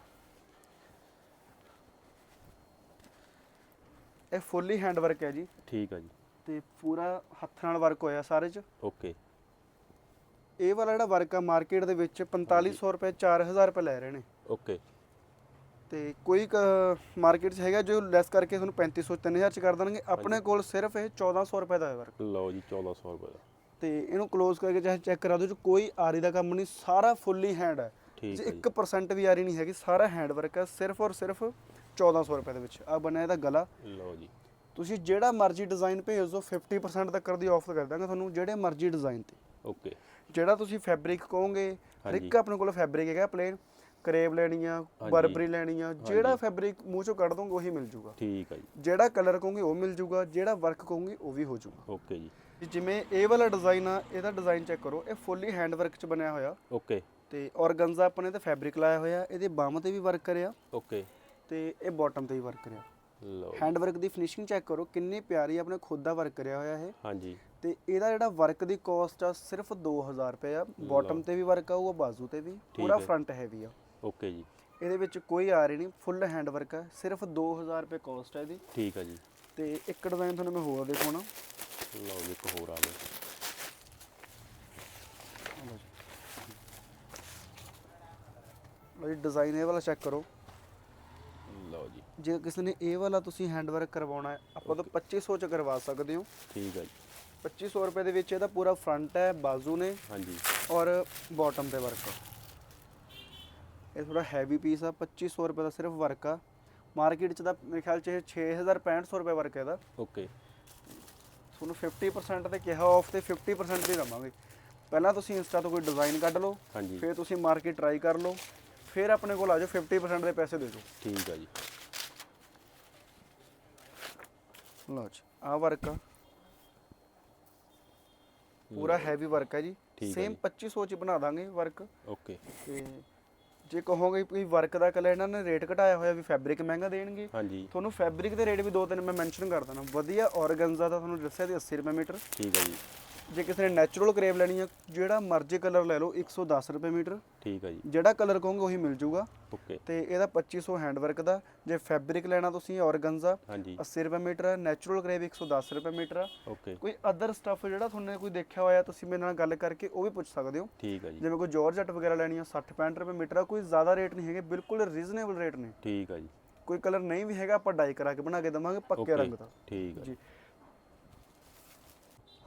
ਇਹ ਫੁੱਲੀ ਹੈਂਡ ਵਰਕ ਹੈ ਜੀ। ਠੀਕ ਆ ਜੀ। ਤੇ ਪੂਰਾ ਹੱਥ ਨਾਲ ਵਰਕ ਹੋਇਆ ਸਾਰੇ ਚ। ਓਕੇ ਇਹ ਵਾਲਾ ਜਿਹੜਾ ਵਰਕ ਆ ਮਾਰਕੀਟ ਦੇ ਵਿੱਚ 4500 ਰੁਪਏ 4000 ਰੁਪਏ ਲੈ ਰਹੇ ਨੇ। ਓਕੇ। ਤੇ ਕੋਈ ਮਾਰਕੀਟ 'ਚ ਹੈਗਾ ਜੋ ਲੈਸ ਕਰਕੇ ਤੁਹਾਨੂੰ 3500 3000 ਚ ਕਰ ਦੇਣਗੇ। ਆਪਣੇ ਕੋਲ ਸਿਰਫ ਇਹ 1400 ਰੁਪਏ ਦਾ ਹੈ ਵਰਕ ਲਓ ਜੀ 1400 ਰੁਪਏ ਦਾ। ਤੇ ਇਹਨੂੰ ক্লোਜ਼ ਕਰਕੇ ਚਾਹੇ ਚੈੱਕ ਕਰਾ ਦਿਓ ਜੋ ਕੋਈ ਆਰੀ ਦਾ ਕੰਮ ਨਹੀਂ ਸਾਰਾ ਫੁੱਲੀ ਹੈਂਡ ਹੈ। ਠੀਕ ਜੇ ਹੈ ਜੀ। 1% ਵੀ ਆਰੀ ਨਹੀਂ ਹੈਗੀ ਸਾਰਾ ਹੈਂਡ ਵਰਕ ਹੈ ਸਿਰਫ ਔਰ ਸਿਰਫ 1400 ਰੁਪਏ ਦੇ ਵਿੱਚ। ਆ ਬਣਿਆ ਇਹਦਾ ਗਲਾ। ਲਓ ਜੀ। ਤੁਸੀਂ ਜਿਹੜਾ ਮਰਜ਼ੀ ਡਿਜ਼ਾਈਨ ਭੇਜ ਦਿਓ 50% ਤੱਕ ਦੀ ਆਫਰ ਕਰ ਦਾਂਗੇ ਤੁਹਾਨੂੰ ਜਿਹੜੇ ਮਰਜ਼ੀ ਡਿਜ਼ਾਈਨ ਤੇ। ਓਕੇ। ਜਿਹੜਾ ਤੁਸੀਂ ਫੈਬਰਿਕ ਕਹੋਗੇ। ਇੱਕ ਆਪਣੇ ਕੋਲ ਫੈਬਰਿਕ ਹੈਗਾ ਪਲੇਨ ਕਰੇਬ ਲੈਣੀ ਆ ਬਰਬਰੀ ਲੈਣੀ ਆ ਜਿਹੜਾ ਫੈਬਰਿਕ ਮੂੰਹ ਚੋਂ ਕੱਢ ਦੋਗੇ ਉਹੀ ਮਿਲ ਜੂਗਾ। ਠੀਕ ਆ ਜੀ। ਜਿਹੜਾ ਕਲਰ ਕਹੋਗੇ ਉਹ ਮਿਲ ਜੂਗਾ ਜਿਹੜਾ ਵਰਕ ਕਹੋਗੇ ਉਹ ਵੀ ਹੋ ਜੂਗਾ। ਓਕੇ ਜੀ। ਜਿਵੇਂ ਇਹ ਵਾਲਾ ਡਿਜ਼ਾਈਨ ਆ ਇਹਦਾ ਡਿਜ਼ਾਈਨ ਚੈੱਕ ਕਰੋ ਇਹ ਫੁੱਲੀ ਹੈਂਡ ਵਰਕ ਚ ਬਣਿਆ ਹੋਇਆ। ਓਕੇ। ਤੇ ਔਰਗੰਜ਼ਾ ਆਪਾਂ ਨੇ ਤੇ ਫੈਬਰਿਕ ਲਾਇਆ ਹੋਇਆ ਇਹਦੇ ਬਾਹਾਂ ਤੇ ਵੀ ਵਰਕ ਕਰਿਆ। ਓਕੇ। ਤੇ ਇਹ ਬਾਟਮ ਤੇ ਵੀ ਵਰਕ ਕਰਿਆ। ਲਓ। ਹੈਂਡ ਵਰਕ ਦੀ ਫਿਨਿਸ਼ਿੰਗ ਚੈੱਕ ਕਰੋ ਕਿੰਨੀ ਪਿਆਰੀ ਆਪਣੇ ਖੁਦ ਦਾ ਵਰਕ ਕਰਿਆ ਹੋਇਆ ਇਹ। ਹਾਂਜੀ। ਤੇ ਇਹਦਾ ਜਿਹੜਾ ਵਰਕ ਦੀ ਕਾਸਟ ਆ ਸਿਰਫ 2000 ਰੁਪਏ ਆ। ਬਾਟਮ ਤੇ ਵੀ ਵਰਕ ਆਊਗਾ ਬਾਜ਼ੂ ਤੇ ਵੀ। ਪੂਰਾ। ਫਰੰਟ ਹੈਵੀ ਆ। ਓਕੇ ਜੀ। ਇਹਦੇ ਵਿੱਚ ਕੋਈ ਆ ਰਹੀ ਨਹੀਂ ਫੁੱਲ ਹੈਂਡ ਵਰਕ ਆ ਸਿਰਫ 2000 ਰੁਪਏ ਕਾਸਟ ਹੈ ਇਹਦੀ। ਠੀਕ ਆ ਜੀ। ਤੇ ਇੱਕ ਡਿਜ਼ਾਈਨ ਤੁਹਾਨੂੰ ਮੈਂ ਹੋਰ ਦਿਖਾਉਣਾ। ਲਓ ਜੀ ਇੱਕ ਹੋਰ ਆ ਗਿਆ। ਲਓ ਜੀ। ਡਿਜ਼ਾਈਨ ਇਹ ਵਾਲਾ ਚੈੱਕ ਕਰੋ। ਲਓ ਜੀ। ਜੇ ਕਿਸੇ ਨੇ ਇਹ ਵਾਲਾ ਤੁਸੀਂ ਹੈਂਡ ਵਰਕ ਕਰਵਾਉਣਾ ਹੈ ਆਪਾਂ ਤੋਂ 2500 ਚ ਕਰਵਾ ਸਕਦੇ ਹੋ। ਠੀਕ ਆ ਜੀ। 2500 ਰੁਪਏ ਦੇ ਵਿੱਚ ਇਹਦਾ ਪੂਰਾ ਫਰੰਟ ਹੈ ਬਾਜ਼ੂ ਨੇ ਹਾਂਜੀ ਔਰ ਬਾਟਮ ਤੇ ਵਰਕ ਇਹ ਥੋੜਾ ਹੈਵੀ ਪੀਸ ਆ 2500 ਰੁਪਏ ਦਾ ਸਿਰਫ ਵਰਕ ਆ ਮਾਰਕੀਟ ਚ ਦਾ ਮੇਰੇ ਖਿਆਲ ਚ ਇਹ 6000 6500 ਰੁਪਏ ਵਰਕ ਹੈ ਇਹਦਾ ਓਕੇ ਤੁਹਾਨੂੰ 50% ਤੇ ਕਿਹਾ ਆਫ ਤੇ 50% ਦੇ ਦਵਾਂਗੇ ਪਹਿਲਾਂ ਤੁਸੀਂ ਇੰਸਟਾ ਤੋਂ ਕੋਈ ਡਿਜ਼ਾਈਨ ਕੱਢ ਲਓ ਹਾਂਜੀ ਫਿਰ ਤੁਸੀਂ ਮਾਰਕੀਟ ਟਰਾਈ ਕਰ ਲਓ ਫਿਰ ਆਪਣੇ ਕੋਲ ਆ ਜਾਓ 50% ਦੇ ਪੈਸੇ ਦੇ ਦਿਓ ਠੀਕ ਆ ਜੀ ਲਓ ਜੀ ਆ ਵਰਕ ਆ ਪੂਰਾ ਹੈਵੀ ਵਰਕ ਹੈ ਜੀ। ਹੈ ਸੇਮ ਜੀ। 2500 ਚ ਬਣਾ ਦਾਂਗੇ ਵਰਕ ਓਕੇ ਤੇ ਜੇ ਕਹੋਗੇ ਵੀ ਵਰਕ ਦਾ ਕਲਰ ਇਹਨਾਂ ਨੇ ਰੇਟ ਘਟਾਇਆ ਹੋਇਆ ਵੀ ਫੈਬਰਿਕ ਮਹਿੰਗਾ ਦੇਣਗੇ ਤੁਹਾਨੂੰ ਫੈਬਰਿਕ ਦੇ ਰੇਟ ਵੀ ਦੋ ਤਿੰਨ ਮੈਂ ਮੈਂਸ਼ਨ ਕਰ ਦੇਣਾ ਵਧੀਆ ਔਰਗੰਜ਼ਾ ਦਾ ਤੁਹਾਨੂੰ ਦੱਸਿਆ ਤੇ 80 ਰੁਪਏ ਮੀਟਰ। ਠੀਕ ਆ ਜੀ। ਜੇ ਕਿਸੇ ਨੇ ਨੈਚੁਰਲ ਕਰੇਵ ਲੈਣੀ ਆ ਜਿਹੜਾ ਮਰਜ਼ੀ ਕਲਰ ਲੈ ਲਓ 110 ਰੁਪਏ ਮੀਟਰ। ਠੀਕ ਆ ਜੀ। ਜਿਹੜਾ ਕਲਰ ਕਹੋਗੇ ਉਹੀ ਮਿਲ ਜੂਗਾ। ਓਕੇ ਤੇ ਇਹਦਾ 2500 ਹੈਂਡ ਵਰਕ ਦਾ। ਜੇ ਫੈਬਰਿਕ ਲੈਣਾ ਤੁਸੀਂ ਔਰਗੰਜ਼ਾ ਹਾਂਜੀ। 80 ਰੁਪਏ ਮੀਟਰ ਹੈ ਨੈਚੁਰਲ ਕਰੇਵ 110 ਰੁਪਏ ਮੀਟਰ ਆ। ਓਕੇ ਕੋਈ ਅਦਰ ਸਟੱਫ ਜਿਹੜਾ ਤੁਹਾਨੂੰ ਕੋਈ ਦੇਖਿਆ ਹੋਇਆ ਤੁਸੀਂ ਮੇਰੇ ਨਾਲ ਗੱਲ ਕਰਕੇ ਉਹ ਵੀ ਪੁੱਛ ਸਕਦੇ ਹੋ। ਠੀਕ ਆ ਜੀ। ਜਿਵੇਂ ਕੋਈ ਜਾਰਜਟ ਵਗੈਰਾ ਲੈਣੀ ਆ 60 65 ਰੁਪਏ ਮੀਟਰ ਆ ਕੋਈ ਜ਼ਿਆਦਾ ਰੇਟ ਨਹੀਂ ਹੈਗੇ ਬਿਲਕੁਲ ਰੀਜ਼ਨੇਬਲ ਰੇਟ ਨੇ। ਠੀਕ ਆ ਜੀ। ਕੋਈ ਕਲਰ ਨਹੀਂ ਵੀ ਹੈਗਾ ਆਪਾਂ ਡਾਈ ਕਰਾ ਕੇ ਬਣਾ ਕੇ ਦਵਾਂਗੇ ਪੱਕੇ ਰੰਗ ਦਾ। ਠੀਕ ਆ। ਜੀ।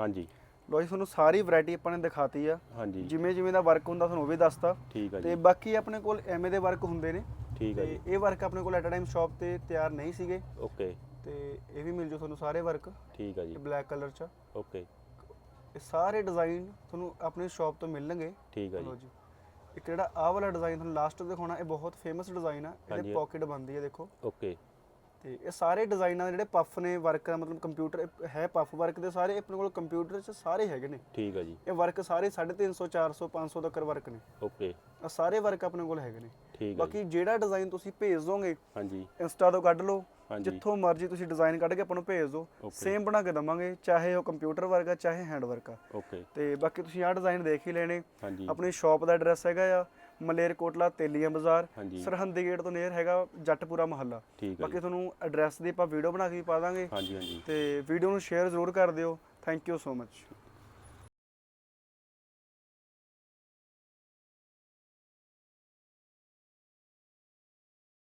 ਹਾਂਜੀ। ਲੋ ਜੀ ਤੁਹਾਨੂੰ ਸਾਰੀ ਵੈਰਾਈਟੀ ਆਪਾਂ ਨੇ ਦਿਖਾਤੀ ਆ। ਹਾਂਜੀ। ਜਿਵੇਂ ਜਿਵੇਂ ਦਾ ਵਰਕ ਹੁੰਦਾ ਤੁਹਾਨੂੰ ਉਹ ਵੀ ਦੱਸਤਾ। ਠੀਕ ਆ ਤੇ ਬਾਕੀ ਆਪਣੇ ਕੋਲ ਐਵੇਂ ਦੇ ਵਰਕ ਹੁੰਦੇ ਨੇ। ਠੀਕ ਆ ਤੇ ਜੀ। ਇਹ ਵਰਕ ਆਪਣੇ ਕੋਲ ਐਟ ਅ ਟਾਈਮ ਸ਼ਾਪ ਤੇ ਤਿਆਰ ਨਹੀਂ ਸੀਗੇ। ਓਕੇ। ਤੇ ਇਹ ਵੀ ਮਿਲ ਜੂ ਤੁਹਾਨੂੰ ਸਾਰੇ ਵਰਕ ਠੀਕ ਆ ਜੀ। ਬਲੈਕ ਕਲਰ ਚ। ਓਕੇ। ਇਹ ਸਾਰੇ ਡਿਜ਼ਾਈਨ ਤੁਹਾਨੂੰ ਆਪਣੀ ਸ਼ਾਪ ਤੋਂ ਮਿਲਣਗੇ। ਠੀਕ ਆ ਜੀ। ਇੱਕ ਜਿਹੜਾ ਆਹ ਵਾਲਾ ਡਿਜ਼ਾਈਨ ਤੁਹਾਨੂੰ ਲਾਸਟ ਦਿਖਾਉਣਾ ਇਹ ਬਹੁਤ ਫੇਮਸ ਡਿਜ਼ਾਈਨ ਆ। ਇਹਦੇ। ਪਾਕਟ ਬੰਦੀ ਹੈ ਦੇਖੋ। ਓਕੇ। ਤੇ ਇਹ ਸਾਰੇ ਡਿਜ਼ਾਈਨਾਂ ਦੇ ਜਿਹੜੇ ਪਫ ਨੇ ਵਰਕ ਦਾ ਮਤਲਬ ਕੰਪਿਊਟਰ ਹੈ ਪਫ ਵਰਕ ਦੇ ਸਾਰੇ ਆਪਣੇ ਕੋਲ ਕੰਪਿਊਟਰ 'ਚ ਸਾਰੇ ਹੈਗੇ ਨੇ। ਠੀਕ ਆ ਜੀ। ਇਹ ਵਰਕ ਸਾਰੇ 350 400 500 ਤੱਕ ਵਰਕ ਨੇ। ਓਕੇ। ਆ ਸਾਰੇ ਵਰਕ ਆਪਣੇ ਕੋਲ ਹੈਗੇ ਨੇ। ਠੀਕ ਆ ਬਾਕੀ ਜਿਹੜਾ ਡਿਜ਼ਾਈਨ ਤੁਸੀਂ ਭੇਜ ਦੋਗੇ ਹਾਂਜੀ। ਇੰਸਟਾ ਤੋਂ ਕੱਢ ਲਓ ਜਿੱਥੋਂ ਮਰਜ਼ੀ ਤੁਸੀਂ ਡਿਜ਼ਾਈਨ ਕੱਢ ਕੇ ਆਪਾਂ ਨੂੰ ਭੇਜ ਦਿਓ. ਸੇਮ ਬਣਾ ਕੇ ਦਵਾਂਗੇ ਚਾਹੇ ਉਹ ਕੰਪਿਊਟਰ ਵਰਕ ਆ ਚਾਹੇ ਹੈਂਡ ਵਰਕ ਆ। ਓਕੇ। ਤੇ ਬਾਕੀ ਤੁਸੀਂ ਆਹ ਡਿਜ਼ਾਈਨ ਦੇਖ ਹੀ ਲੈਣੇ। ਆਪਣੀ ਸ਼ਾਪ ਦਾ ਐਡਰੈਸ ਹੈਗਾ ਆ। ਮਲੇਰ ਕੋਟਲਾ ਤੇਲੀਆਂ ਬਾਜ਼ਾਰ ਹਾਂਜੀ। ਸਰਹੰਦੀ ਗੇਟ ਤੋਂ ਨੇਰ ਹੈਗਾ ਜੱਟਪੁਰਾ ਮਹੱਲਾ। ਠੀਕ ਬਾਕੀ ਜੀ। ਤੁਹਾਨੂੰ ਐਡਰੈਸ ਦੀ ਆਪਾਂ ਵੀਡੀਓ ਬਣਾ ਕੇ ਵੀ ਪਾ ਦਾਂਗੇ। ਹਾਂਜੀ ਹਾਂਜੀ। ਤੇ ਵੀਡੀਓ ਨੂੰ ਸ਼ੇਅਰ ਜ਼ਰੂਰ ਕਰ ਦਿਓ। Thank you so much